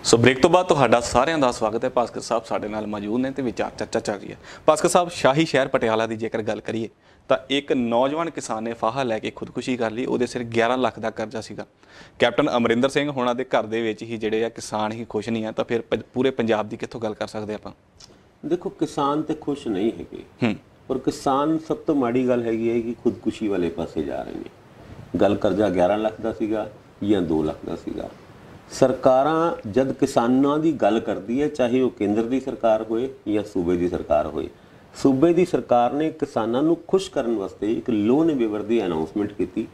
[SPEAKER 1] ਸੋ ਬ੍ਰੇਕ ਤੋਂ ਬਾਅਦ ਤੁਹਾਡਾ ਸਾਰਿਆਂ ਦਾ ਸਵਾਗਤ ਹੈ। ਭਾਸਕਰ ਸਾਹਿਬ ਸਾਡੇ ਨਾਲ ਮੌਜੂਦ ਨੇ ਤੇ ਵਿਚਾਰ ਚਰਚਾ ਚੱਲ ਰਹੀ ਹੈ। ਭਾਸਕਰ ਸਾਹਿਬ, ਸ਼ਾਹੀ ਸ਼ਹਿਰ ਪਟਿਆਲਾ ਦੀ ਜੇਕਰ ਗੱਲ ਕਰੀਏ ਤਾਂ ਇੱਕ ਨੌਜਵਾਨ ਕਿਸਾਨ ਨੇ ਫਾਹਾ ਲੈ ਕੇ ਖੁਦਕੁਸ਼ੀ ਕਰ ਲਈ। ਉਹਦੇ ਸਿਰ 11 ਲੱਖ ਦਾ ਕਰਜ਼ਾ ਸੀਗਾ। ਕੈਪਟਨ ਅਮਰਿੰਦਰ ਸਿੰਘ ਹੋਣਾ ਦੇ ਘਰ ਦੇ ਵਿੱਚ ਹੀ ਜਿਹੜੇ ਆ ਕਿਸਾਨ ਹੀ ਖੁਸ਼ ਨਹੀਂ ਆ ਤਾਂ ਫਿਰ ਪੂਰੇ ਪੰਜਾਬ ਦੀ ਕਿੱਥੋਂ ਗੱਲ ਕਰ ਸਕਦੇ ਆਪਾਂ?
[SPEAKER 2] ਦੇਖੋ ਕਿਸਾਨ ਤੇ ਖੁਸ਼ ਨਹੀਂ ਹੈਗੇ।
[SPEAKER 1] ਹੂੰ।
[SPEAKER 2] ਔਰ ਕਿਸਾਨ ਸਭ ਤੋਂ ਮਾੜੀ ਗੱਲ ਹੈਗੀ ਹੈ ਕਿ ਖੁਦਕੁਸ਼ੀ ਵਾਲੇ ਪਾਸੇ ਜਾ ਰਹੇ ਨੇ। ਗੱਲ ਕਰਜ਼ਾ 11 ਲੱਖ ਦਾ ਸੀਗਾ ਜਾਂ 2 ਲੱਖ ਦਾ ਸੀਗਾ। ਸਰਕਾਰਾਂ ਜਦ ਕਿਸਾਨਾਂ ਦੀ ਗੱਲ ਕਰਦੀ ਹੈ ਚਾਹੇ ਉਹ ਕੇਂਦਰ ਦੀ ਸਰਕਾਰ ਹੋਏ ਜਾਂ ਸੂਬੇ ਦੀ ਸਰਕਾਰ ਹੋਏ ਸੂਬੇ ਦੀ ਸਰਕਾਰ ਨੇ ਕਿਸਾਨਾਂ ਨੂੰ ਖੁਸ਼ ਕਰਨ ਵਾਸਤੇ ਇੱਕ ਲੋਨ ਵੇਵਰ ਦੀ ਅਨਾਉਂਸਮੈਂਟ ਕੀਤੀ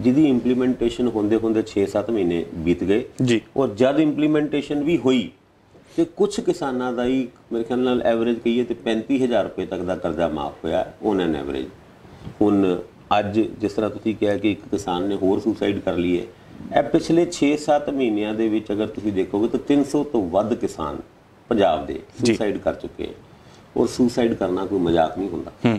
[SPEAKER 2] ਜਿਹਦੀ ਇੰਪਲੀਮੈਂਟੇਸ਼ਨ ਹੁੰਦੇ ਹੁੰਦੇ 6-7 ਮਹੀਨੇ ਬੀਤ ਗਏ।
[SPEAKER 1] ਜੀ।
[SPEAKER 2] ਔਰ ਜਦ ਇੰਪਲੀਮੈਂਟੇਸ਼ਨ ਵੀ ਹੋਈ ਤੇ ਕੁਝ ਕਿਸਾਨਾਂ ਦਾ ਹੀ ਮੇਰੇ ਖਿਆਲ ਨਾਲ ਐਵਰੇਜ ਕਹੀਏ ਤੇ 35000 ਰੁਪਏ ਤੱਕ ਦਾ ਕਰਜ਼ਾ ਮਾਫ ਹੋਇਆ ਔਨ ਐਨ ਐਵਰੇਜ ਹੁਣ ਅੱਜ ਜਿਸ ਤਰ੍ਹਾਂ ਤੁਸੀਂ ਕਿਹਾ ਕਿ ਇੱਕ ਕਿਸਾਨ ਨੇ ਹੋਰ ਸੁਸਾਈਡ ਕਰ ਲਈ ਹੈ ਇਹ ਪਿਛਲੇ 6-7 ਮਹੀਨਿਆਂ ਦੇ ਵਿੱਚ ਅਗਰ ਤੁਸੀਂ ਦੇਖੋਗੇ ਤਾਂ 300 ਤੋਂ ਵੱਧ ਕਿਸਾਨ ਪੰਜਾਬ ਦੇ ਸੁਸਾਈਡ ਕਰ ਚੁੱਕੇ ਹੈ। ਔਰ ਸੁਸਾਈਡ ਕਰਨਾ ਕੋਈ ਮਜ਼ਾਕ ਨਹੀਂ ਹੁੰਦਾ।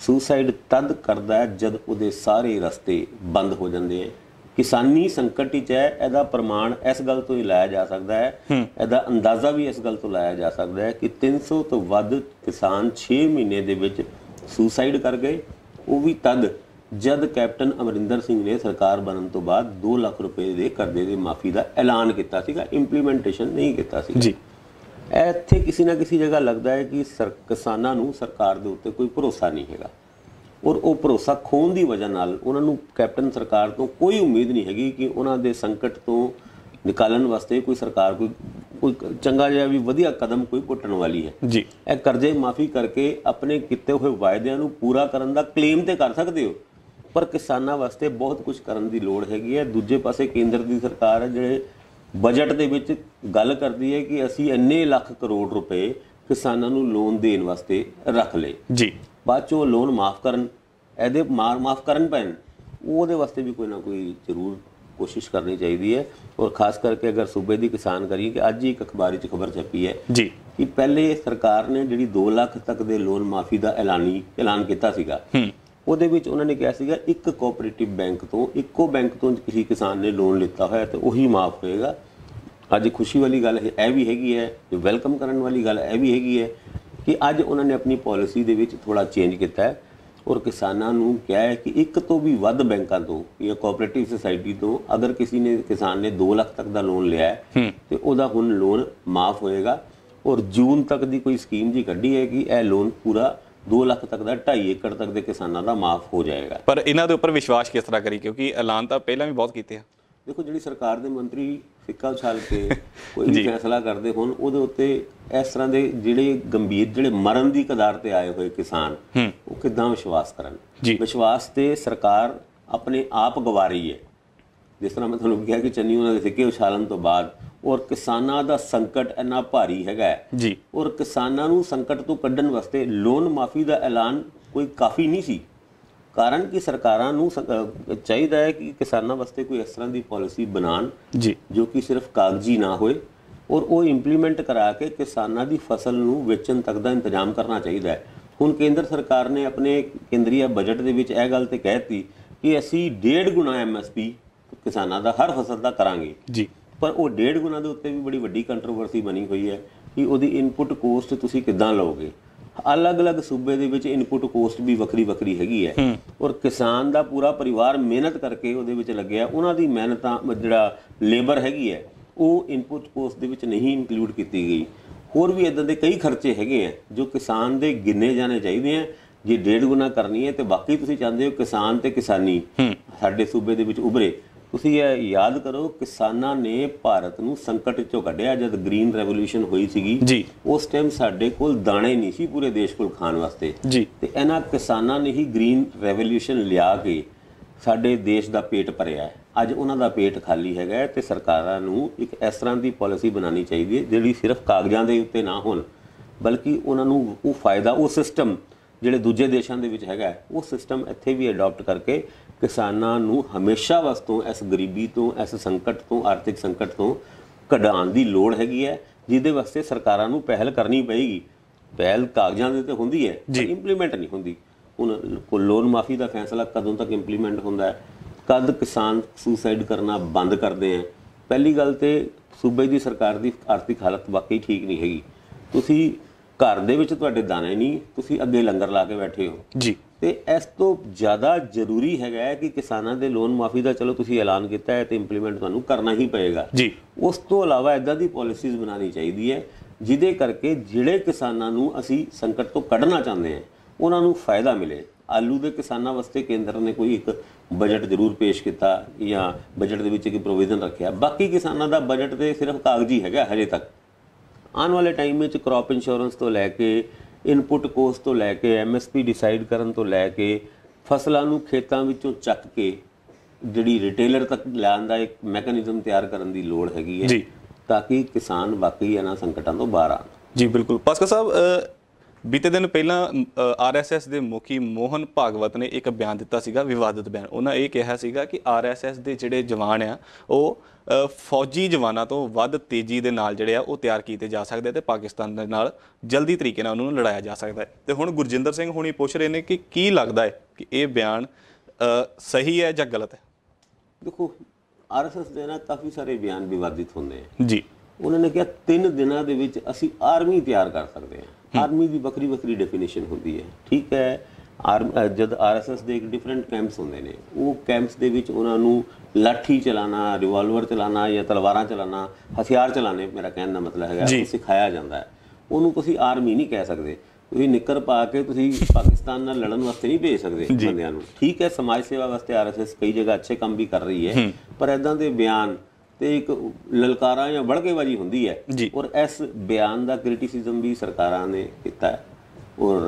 [SPEAKER 2] ਸੁਸਾਈਡ ਤਦ ਕਰਦਾ ਜਦ ਉਹਦੇ ਸਾਰੇ ਰਸਤੇ ਬੰਦ ਹੋ ਜਾਂਦੇ ਹੈ। ਕਿਸਾਨੀ ਸੰਕਟ ਵਿੱਚ ਹੈ ਇਹਦਾ ਪ੍ਰਮਾਣ ਇਸ ਗੱਲ ਤੋਂ ਹੀ ਲਾਇਆ ਜਾ ਸਕਦਾ ਹੈ। ਇਹਦਾ ਅੰਦਾਜ਼ਾ ਵੀ ਇਸ ਗੱਲ ਤੋਂ ਲਾਇਆ ਜਾ ਸਕਦਾ ਹੈ ਕਿ 300 ਤੋਂ ਵੱਧ ਕਿਸਾਨ 6 ਮਹੀਨੇ ਦੇ ਵਿੱਚ ਸੁਸਾਈਡ ਕਰ ਗਏ। ਉਹ ਵੀ ਤਦ ਜਦ ਕੈਪਟਨ ਅਮਰਿੰਦਰ ਸਿੰਘ ਨੇ ਸਰਕਾਰ ਬਣਨ ਤੋਂ ਬਾਅਦ 2 ਲੱਖ ਰੁਪਏ ਦੇ ਕਰਜ਼ੇ ਦੀ ਮਾਫੀ ਦਾ ਐਲਾਨ ਕੀਤਾ ਸੀਗਾ ਇੰਪਲੀਮੈਂਟੇਸ਼ਨ ਨਹੀਂ ਕੀਤਾ ਸੀ
[SPEAKER 1] ਜੀ।
[SPEAKER 2] ਇੱਥੇ ਕਿਸੇ ਨਾ ਕਿਸੇ ਜਗ੍ਹਾ ਲੱਗਦਾ ਹੈ ਕਿ ਸਰ ਕਿਸਾਨਾਂ ਨੂੰ ਸਰਕਾਰ ਦੇ ਉੱਤੇ ਕੋਈ ਭਰੋਸਾ ਨਹੀਂ ਹੈਗਾ। ਔਰ ਉਹ ਭਰੋਸਾ ਖੋਣ ਦੀ ਵਜ੍ਹਾ ਨਾਲ ਉਹਨਾਂ ਨੂੰ ਕੈਪਟਨ ਸਰਕਾਰ ਤੋਂ ਕੋਈ ਉਮੀਦ ਨਹੀਂ ਹੈਗੀ ਕਿ ਉਹਨਾਂ ਦੇ ਸੰਕਟ ਤੋਂ ਨਿਕਾਲਣ ਵਾਸਤੇ ਕੋਈ ਸਰਕਾਰ ਕੋਈ ਕੋਈ ਚੰਗਾ ਜਿਹਾ ਵੀ ਵਧੀਆ ਕਦਮ ਕੋਈ ਪੁੱਟਣ ਵਾਲੀ ਹੈ।
[SPEAKER 1] ਜੀ।
[SPEAKER 2] ਇਹ ਕਰਜ਼ੇ ਮਾਫੀ ਕਰਕੇ ਆਪਣੇ ਕੀਤੇ ਹੋਏ ਵਾਅਦਿਆਂ ਨੂੰ ਪੂਰਾ ਕਰਨ ਦਾ ਕਲੇਮ ਤੇ ਕਰ ਸਕਦੇ ਹੋ। ਪਰ ਕਿਸਾਨਾਂ ਵਾਸਤੇ ਬਹੁਤ ਕੁਝ ਕਰਨ ਦੀ ਲੋੜ ਹੈਗੀ ਹੈ। ਦੂਜੇ ਪਾਸੇ ਕੇਂਦਰ ਦੀ ਸਰਕਾਰ ਹੈ ਜਿਹੜੇ ਬਜਟ ਦੇ ਵਿੱਚ ਗੱਲ ਕਰਦੀ ਹੈ ਕਿ ਅਸੀਂ ਇੰਨੇ ਲੱਖ ਕਰੋੜ ਰੁਪਏ ਕਿਸਾਨਾਂ ਨੂੰ ਲੋਨ ਦੇਣ ਵਾਸਤੇ ਰੱਖ ਲਏ।
[SPEAKER 1] ਜੀ।
[SPEAKER 2] ਬਾਅਦ ਚੋਂ ਲੋਨ ਮਾਫ ਕਰਨ ਇਹਦੇ ਮਾਰ ਮਾਫ ਕਰਨ ਪੈਣ ਉਹਦੇ ਵਾਸਤੇ ਵੀ ਕੋਈ ਨਾ ਕੋਈ ਜ਼ਰੂਰ ਕੋਸ਼ਿਸ਼ ਕਰਨੀ ਚਾਹੀਦੀ ਹੈ। ਔਰ ਖਾਸ ਕਰਕੇ ਅਗਰ ਸੂਬੇ ਦੀ ਕਿਸਾਨ ਕਰੀਏ ਕਿ ਅੱਜ ਹੀ ਇੱਕ ਅਖਬਾਰੀ 'ਚ ਖਬਰ ਛਪੀ ਹੈ
[SPEAKER 1] ਜੀ।
[SPEAKER 2] ਕਿ ਪਹਿਲੇ ਸਰਕਾਰ ਨੇ ਜਿਹੜੀ 2 ਲੱਖ ਤੱਕ ਦੇ ਲੋਨ ਮਾਫੀ ਦਾ ਐਲਾਨੀ ਐਲਾਨ ਕੀਤਾ ਸੀਗਾ ਉਹਦੇ ਵਿੱਚ ਉਹਨਾਂ ਨੇ ਕਿਹਾ ਸੀਗਾ ਇੱਕ ਕੋਆਪਰੇਟਿਵ ਬੈਂਕ ਤੋਂ ਇੱਕੋ ਬੈਂਕ ਤੋਂ ਕਿਸੇ ਕਿਸਾਨ ਨੇ ਲੋਨ ਲਿੱਤਾ ਹੋਇਆ ਤੇ ਉਹੀ ਮਾਫ ਹੋਏਗਾ। ਅੱਜ ਖੁਸ਼ੀ ਵਾਲੀ ਗੱਲ ਇਹ ਇਹ ਵੀ ਹੈਗੀ ਹੈ ਤੇ ਵੈਲਕਮ ਕਰਨ ਵਾਲੀ ਗੱਲ ਇਹ ਵੀ ਹੈਗੀ ਹੈ ਕਿ ਅੱਜ ਉਹਨਾਂ ਨੇ ਆਪਣੀ ਪਾਲਿਸੀ ਦੇ ਵਿੱਚ ਥੋੜਾ ਚੇਂਜ ਕੀਤਾ ਹੈ ਔਰ ਕਿਸਾਨਾਂ ਨੂੰ ਕਿਹਾ ਹੈ ਕਿ ਇੱਕ ਤੋਂ ਵੀ ਵੱਧ ਬੈਂਕਾਂ ਤੋਂ ਜਾਂ ਕੋਆਪਰੇਟਿਵ ਸੁਸਾਇਟੀ ਤੋਂ ਅਗਰ ਕਿਸੇ ਨੇ ਕਿਸਾਨ ਨੇ 2 ਲੱਖ ਤੱਕ ਦਾ ਲੋਨ ਲਿਆ ਹੈ ਤੇ ਉਹਦਾ ਹੁਣ ਲੋਨ ਮਾਫ ਹੋਏਗਾ ਔਰ ਜੂਨ ਤੱਕ ਦੀ ਕੋਈ ਸਕੀਮ ਜੀ ਕੱਢੀ ਹੈ ਕਿ ਇਹ ਲੋਨ ਪੂਰਾ 2 ਲੱਖ ਤੱਕ ਦਾ 2.5 ਏਕੜ ਤੱਕ ਦੇ ਕਿਸਾਨਾਂ ਦਾ ਮਾਫ ਹੋ ਜਾਏਗਾ।
[SPEAKER 1] ਪਰ ਇਹਨਾਂ ਦੇ ਉੱਪਰ ਵਿਸ਼ਵਾਸ ਕਿਸ ਤਰ੍ਹਾਂ ਕਰੀ ਕਿਉਂਕਿ ਐਲਾਨ ਤਾਂ ਪਹਿਲਾਂ ਵੀ ਬਹੁਤ ਕੀਤੇ ਆ।
[SPEAKER 2] ਦੇਖੋ ਜਿਹੜੀ ਸਰਕਾਰ ਦੇ ਮੰਤਰੀ ਸਿੱਕਾ ਉਛਾਲ ਕੇ ਕੋਈ ਵੀ ਫੈਸਲਾ ਕਰਦੇ ਹੋਣ ਉਹਦੇ ਉੱਤੇ ਇਸ ਤਰ੍ਹਾਂ ਦੇ ਜਿਹੜੇ ਗੰਭੀਰ ਜਿਹੜੇ ਮਰਨ ਦੀ ਕਦਾਰ ਤੇ ਆਏ ਹੋਏ ਕਿਸਾਨ ਉਹ ਕਿਦਾਂ ਵਿਸ਼ਵਾਸ ਕਰਨ। ਵਿਸ਼ਵਾਸ ਤੇ ਸਰਕਾਰ ਆਪਣੇ ਆਪ ਗਵਾ ਰਹੀ ਹੈ ਜਿਸ ਤਰ੍ਹਾਂ ਮੈਂ ਤੁਹਾਨੂੰ ਕਿਹਾ ਕਿ ਚੰਨੀ ਉਹਨਾਂ ਦੇ ਸਿੱਕੇ ਉਛਾਲਣ ਤੋਂ ਬਾਅਦ ਔਰ ਕਿਸਾਨਾਂ ਦਾ ਸੰਕਟ ਇੰਨਾ ਭਾਰੀ ਹੈਗਾ
[SPEAKER 1] ਜੀ।
[SPEAKER 2] ਔਰ ਕਿਸਾਨਾਂ ਨੂੰ ਸੰਕਟ ਤੋਂ ਕੱਢਣ ਵਾਸਤੇ ਲੋਨ ਮਾਫੀ ਦਾ ਐਲਾਨ ਕੋਈ ਕਾਫੀ ਨਹੀਂ ਸੀ। ਕਾਰਨ ਕਿ ਸਰਕਾਰਾਂ ਨੂੰ ਚਾਹੀਦਾ ਹੈ ਕਿ ਕਿਸਾਨਾਂ ਵਾਸਤੇ ਕੋਈ ਇਸ ਤਰ੍ਹਾਂ ਦੀ ਪਾਲਿਸੀ ਬਣਾਉਣ
[SPEAKER 1] ਜੀ।
[SPEAKER 2] ਜੋ ਕਿ ਸਿਰਫ ਕਾਗਜ਼ੀ ਨਾ ਹੋਏ। ਔਰ ਉਹ ਇੰਪਲੀਮੈਂਟ ਕਰਾ ਕੇ ਕਿਸਾਨਾਂ ਦੀ ਫਸਲ ਨੂੰ ਵੇਚਣ ਤੱਕ ਦਾ ਇੰਤਜ਼ਾਮ ਕਰਨਾ ਚਾਹੀਦਾ ਹੈ। ਹੁਣ ਕੇਂਦਰ ਸਰਕਾਰ ਨੇ ਆਪਣੇ ਕੇਂਦਰੀ ਬਜਟ ਦੇ ਵਿੱਚ ਇਹ ਗੱਲ ਤੇ ਕਹਿਤੀ ਕਿ ਅਸੀਂ ਡੇਢ ਗੁਣਾ ਐਮਐਸਪੀ ਕਿਸਾਨਾਂ ਦਾ ਹਰ ਫਸਲ ਦਾ ਕਰਾਂਗੇ।
[SPEAKER 1] ਜੀ।
[SPEAKER 2] ਪਰ ਉਹ ਡੇਢ ਗੁਣਾ ਦੇ ਉੱਤੇ ਵੀ ਬੜੀ ਵੱਡੀ ਕੰਟਰੋਵਰਸੀ ਬਣੀ ਹੋਈ ਹੈ ਕਿ ਉਹਦੀ ਇਨਪੁਟ ਕੋਸਟ ਤੁਸੀਂ ਕਿੱਦਾਂ ਲਓਗੇ। ਅਲੱਗ-ਅਲੱਗ ਸੂਬੇ ਦੇ ਵਿੱਚ ਇਨਪੁਟ ਕੋਸਟ ਵੀ ਵੱਖਰੀ-ਵੱਖਰੀ ਹੈਗੀ ਹੈ। ਔਰ ਕਿਸਾਨ ਦਾ ਪੂਰਾ ਪਰਿਵਾਰ ਮਿਹਨਤ ਕਰਕੇ ਉਹਦੇ ਵਿੱਚ ਲੱਗਿਆ ਉਹਨਾਂ ਦੀ ਮਿਹਨਤਾਂ ਜਿਹੜਾ ਲੇਬਰ ਹੈਗੀ ਹੈ ਉਹ ਇਨਪੁਟ ਕੋਸਟ ਦੇ ਵਿੱਚ ਨਹੀਂ ਇਨਕਲੂਡ ਕੀਤੀ ਗਈ। ਹੋਰ ਵੀ ਇਦਾਂ ਦੇ ਕਈ ਖਰਚੇ ਹੈਗੇ ਆ ਜੋ ਕਿਸਾਨ ਦੇ ਗਿਣੇ ਜਾਣੇ ਚਾਹੀਦੇ ਆ ਜੇ ਡੇਢ ਗੁਣਾ ਕਰਨੀ ਹੈ ਤੇ ਬਾਕੀ ਤੁਸੀਂ ਚਾਹੁੰਦੇ ਹੋ ਕਿਸਾਨ ਤੇ ਕਿਸਾਨੀ ਸਾਡੇ ਸੂਬੇ ਦੇ ਵਿੱਚ ਉਭਰੇ ਤੁਸੀਂ ਇਹ ਯਾਦ ਕਰੋ ਕਿਸਾਨਾਂ ਨੇ ਭਾਰਤ ਨੂੰ ਸੰਕਟ ਵਿੱਚੋਂ ਕੱਢਿਆ ਜਦ ਗ੍ਰੀਨ ਰੈਵੋਲੂਸ਼ਨ ਹੋਈ ਸੀਗੀ।
[SPEAKER 1] ਜੀ।
[SPEAKER 2] ਉਸ ਟਾਈਮ ਸਾਡੇ ਕੋਲ ਦਾਣੇ ਨਹੀਂ ਸੀ ਪੂਰੇ ਦੇਸ਼ ਕੋਲ ਖਾਣ ਵਾਸਤੇ।
[SPEAKER 1] ਜੀ।
[SPEAKER 2] ਤੇ ਇਹਨਾਂ ਕਿਸਾਨਾਂ ਨੇ ਹੀ ਗ੍ਰੀਨ ਰੈਵੋਲੂਸ਼ਨ ਲਿਆ ਕੇ ਸਾਡੇ ਦੇਸ਼ ਦਾ ਪੇਟ ਭਰਿਆ ਹੈ। ਅੱਜ ਉਹਨਾਂ ਦਾ ਪੇਟ ਖਾਲੀ ਹੈਗਾ ਤੇ ਸਰਕਾਰਾਂ ਨੂੰ ਇੱਕ ਇਸ ਤਰ੍ਹਾਂ ਦੀ ਪਾਲਿਸੀ ਬਣਾਉਣੀ ਚਾਹੀਦੀ ਹੈ ਜਿਹੜੀ ਸਿਰਫ ਕਾਗਜ਼ਾਂ ਦੇ ਉੱਤੇ ਨਾ ਹੋਣ ਬਲਕਿ ਉਹਨਾਂ ਨੂੰ ਉਹ ਫਾਇਦਾ ਉਹ ਸਿਸਟਮ ਜਿਹੜੇ ਦੂਜੇ ਦੇਸ਼ਾਂ ਦੇ ਵਿੱਚ ਹੈਗਾ ਉਹ ਸਿਸਟਮ ਇੱਥੇ ਵੀ ਅਡਾਪਟ ਕਰਕੇ ਕਿਸਾਨਾਂ ਨੂੰ ਹਮੇਸ਼ਾ ਵਸਤੋਂ ਇਸ ਗਰੀਬੀ ਤੋਂ ਇਸ ਸੰਕਟ ਤੋਂ ਆਰਥਿਕ ਸੰਕਟ ਤੋਂ ਕਢਾਉਣ ਦੀ ਲੋੜ ਹੈਗੀ ਹੈ ਜਿਹਦੇ ਵਾਸਤੇ ਸਰਕਾਰਾਂ ਨੂੰ ਪਹਿਲ ਕਰਨੀ ਪਏਗੀ। ਪਹਿਲ ਕਾਗਜ਼ਾਂ ਦੇ ਤੇ ਹੁੰਦੀ ਹੈ ਪਰ ਇੰਪਲੀਮੈਂਟ ਨਹੀਂ ਹੁੰਦੀ। ਹੁਣ ਕੋ ਲੋਨ ਮਾਫੀ ਦਾ ਫੈਸਲਾ ਕਦੋਂ ਤੱਕ ਇੰਪਲੀਮੈਂਟ ਹੁੰਦਾ ਹੈ? ਕਦ ਕਿਸਾਨ ਸੁਸਾਈਡ ਕਰਨਾ ਬੰਦ ਕਰਦੇ ਆ ਪਹਿਲੀ ਗੱਲ ਤੇ ਸੂਬੇ ਦੀ ਸਰਕਾਰ ਦੀ ਆਰਥਿਕ ਹਾਲਤ ਵਾਕਈ ਠੀਕ ਨਹੀਂ ਹੈਗੀ। ਤੁਸੀਂ ਘਰ ਦੇ ਵਿੱਚ ਤੁਹਾਡੇ ਦਾਣੇ ਨਹੀਂ ਤੁਸੀਂ ਅੱਗੇ ਲੰਗਰ ਲਾ ਕੇ ਬੈਠੇ ਹੋ।
[SPEAKER 1] ਜੀ।
[SPEAKER 2] ਤੇ ਇਸ ਤੋਂ ਜ਼ਿਆਦਾ ਜ਼ਰੂਰੀ ਹੈਗਾ ਕਿ ਕਿਸਾਨਾਂ ਦੇ ਲੋਨ ਮਾਫੀ ਦਾ ਚਲੋ ਤੁਸੀਂ ਐਲਾਨ ਕੀਤਾ ਹੈ ਤੇ ਇੰਪਲੀਮੈਂਟ ਤੁਹਾਨੂੰ ਕਰਨਾ ਹੀ ਪਏਗਾ।
[SPEAKER 1] ਜੀ।
[SPEAKER 2] ਉਸ ਤੋਂ ਇਲਾਵਾ ਇਦਾਂ ਦੀ ਪਾਲਿਸੀਜ਼ ਬਣਾਉਣੀ ਚਾਹੀਦੀ ਹੈ ਜਿਹਦੇ ਕਰਕੇ ਜਿਹੜੇ ਕਿਸਾਨਾਂ ਨੂੰ ਅਸੀਂ ਸੰਕਟ ਤੋਂ ਕੱਢਣਾ ਚਾਹੁੰਦੇ ਹਾਂ ਉਹਨਾਂ ਨੂੰ ਫਾਇਦਾ ਮਿਲੇ। ਆਲੂ ਦੇ ਕਿਸਾਨਾਂ ਵਾਸਤੇ ਕੇਂਦਰ ਨੇ ਕੋਈ ਇੱਕ ਬਜਟ ਜ਼ਰੂਰ ਪੇਸ਼ ਕੀਤਾ ਜਾਂ ਬਜਟ ਦੇ ਵਿੱਚ ਇੱਕ ਪ੍ਰੋਵੀਜ਼ਨ ਰੱਖਿਆ। ਬਾਕੀ ਕਿਸਾਨਾਂ ਦਾ ਬਜਟ ਤੇ ਸਿਰਫ ਕਾਗਜ਼ੀ ਹੈਗਾ ਹਜੇ ਤੱਕ। ਆਉਣ ਵਾਲੇ ਟਾਈਮ ਵਿੱਚ ਕ੍ਰੌਪ ਇੰਸ਼ੋਰੈਂਸ ਤੋਂ ਲੈ ਕੇ ਇਨਪੁਟ ਕੋਸਟ ਤੋਂ ਲੈ ਕੇ ਐਮਐਸਪੀ ਡਿਸਾਈਡ ਕਰਨ ਤੋਂ ਲੈ ਕੇ ਫਸਲਾਂ ਨੂੰ ਖੇਤਾਂ ਵਿੱਚੋਂ ਚੱਕ ਕੇ ਜਿਹੜੀ ਰਿਟੇਲਰ ਤੱਕ ਲਿਆਉਣ ਦਾ ਇੱਕ ਮੈਕੈਨਿਜ਼ਮ ਤਿਆਰ ਕਰਨ ਦੀ ਲੋੜ ਹੈਗੀ ਹੈ
[SPEAKER 1] ਜੀ।
[SPEAKER 2] ਤਾਂ ਕਿ ਕਿਸਾਨ ਵਾਕਈ ਇਹਨਾਂ ਸੰਕਟਾਂ ਤੋਂ ਬਾਹਰ ਆਉਣ
[SPEAKER 1] ਜੀ ਬਿਲਕੁਲ ਪਾਸਕਾ ਸਾਹਿਬ ਬੀਤੇ ਦਿਨ ਪਹਿਲਾਂ ਆਰਐਸਐਸ ਦੇ ਮੁਖੀ ਮੋਹਨ ਭਾਗਵਤ ਨੇ ਇੱਕ ਬਿਆਨ ਦਿੱਤਾ ਸੀਗਾ ਵਿਵਾਦਿਤ ਬਿਆਨ। ਉਹਨਾਂ ਇਹ ਕਿਹਾ ਸੀਗਾ ਕਿ ਆਰਐਸਐਸ ਦੇ ਜਿਹੜੇ ਜਵਾਨ ਆ ਉਹ ਫੌਜੀ ਜਵਾਨਾਂ ਤੋਂ ਵੱਧ ਤੇਜ਼ੀ ਦੇ ਨਾਲ ਜਿਹੜੇ ਆ ਉਹ ਤਿਆਰ ਕੀਤੇ ਜਾ ਸਕਦੇ ਤੇ ਪਾਕਿਸਤਾਨ ਦੇ ਨਾਲ ਜਲਦੀ ਤਰੀਕੇ ਨਾਲ ਉਹਨਾਂ ਨੂੰ ਲੜਾਇਆ ਜਾ ਸਕਦਾ ਹੈ। ਤੇ ਹੁਣ ਗੁਰਜਿੰਦਰ ਸਿੰਘ ਹੁਣੀ ਪੁੱਛ ਰਹੇ ਨੇ ਕਿ ਕੀ ਲੱਗਦਾ ਹੈ ਕਿ ਇਹ ਬਿਆਨ ਸਹੀ ਹੈ ਜਾਂ ਗਲਤ ਹੈ?
[SPEAKER 2] ਦੇਖੋ ਆਰਐਸਐਸ ਦੇ ਨਾ ਕਾਫੀ ਸਾਰੇ ਬਿਆਨ ਵਿਵਾਦਿਤ ਹੁੰਦੇ ਆ।
[SPEAKER 1] ਜੀ।
[SPEAKER 2] ਉਹਨਾਂ ਨੇ ਕਿਹਾ ਤਿੰਨ ਦਿਨਾਂ ਦੇ ਵਿੱਚ ਅਸੀਂ ਆਰਮੀ ਤਿਆਰ ਕਰ ਸਕਦੇ ਆਰਮੀ ਦੀ ਵੱਖਰੀ ਵੱਖਰੀ ਡੈਫੀਨੇਸ਼ਨ ਹੁੰਦੀ ਹੈ। ਠੀਕ ਹੈ ਆਰਮ ਅ, ਜਦ ਆਰਐਸਐਸ ਦੇ ਇੱਕ ਡਿਫਰੈਂਟ ਕੈਂਪਸ ਹੁੰਦੇ ਨੇ ਉਹ ਕੈਂਪਸ ਦੇ ਵਿੱਚ ਉਹਨਾਂ ਨੂੰ ਲਾਠੀ ਚਲਾਣਾ ਰਿਵਾਲਵਰ ਚਲਾਣਾ ਜਾਂ ਤਲਵਾਰਾਂ ਚਲਾਣਾ ਹਥਿਆਰ ਚਲਾਣੇ ਮੇਰਾ ਕਹਿਣ ਦਾ ਮਤਲਬ ਹੈਗਾ ਉਹ ਸਿਖਾਇਆ ਜਾਂਦਾ ਹੈ। ਉਹਨੂੰ ਤੁਸੀਂ ਆਰਮੀ ਨਹੀਂ ਕਹਿ ਸਕਦੇ। ਤੁਸੀਂ ਨਿੱਕਰ ਪਾ ਕੇ ਤੁਸੀਂ ਪਾਕਿਸਤਾਨ ਨਾਲ ਲੜਨ ਵਾਸਤੇ ਨਹੀਂ ਭੇਜ ਸਕਦੇ ਬੰਦਿਆਂ ਨੂੰ। ਠੀਕ ਹੈ ਸਮਾਜ ਸੇਵਾ ਵਾਸਤੇ ਆਰਐਸਐਸ ਕਈ ਜਗ੍ਹਾ ਅੱਛੇ ਕੰਮ ਵੀ ਕਰ ਰਹੀ ਹੈ ਪਰ ਐਦਾਂ ਦੇ ਬਿਆਨ ਤੇ ਇੱਕ ਲਲਕਾਰਾਂ ਜਾਂ ਬੜਕੇਬਾਜ਼ੀ ਹੁੰਦੀ ਹੈ। ਔਰ ਇਸ ਬਿਆਨ ਦਾ ਕ੍ਰਿਟਿਸਿਜ਼ਮ ਵੀ ਸਰਕਾਰਾਂ ਨੇ ਕੀਤਾ ਹੈ। ਔਰ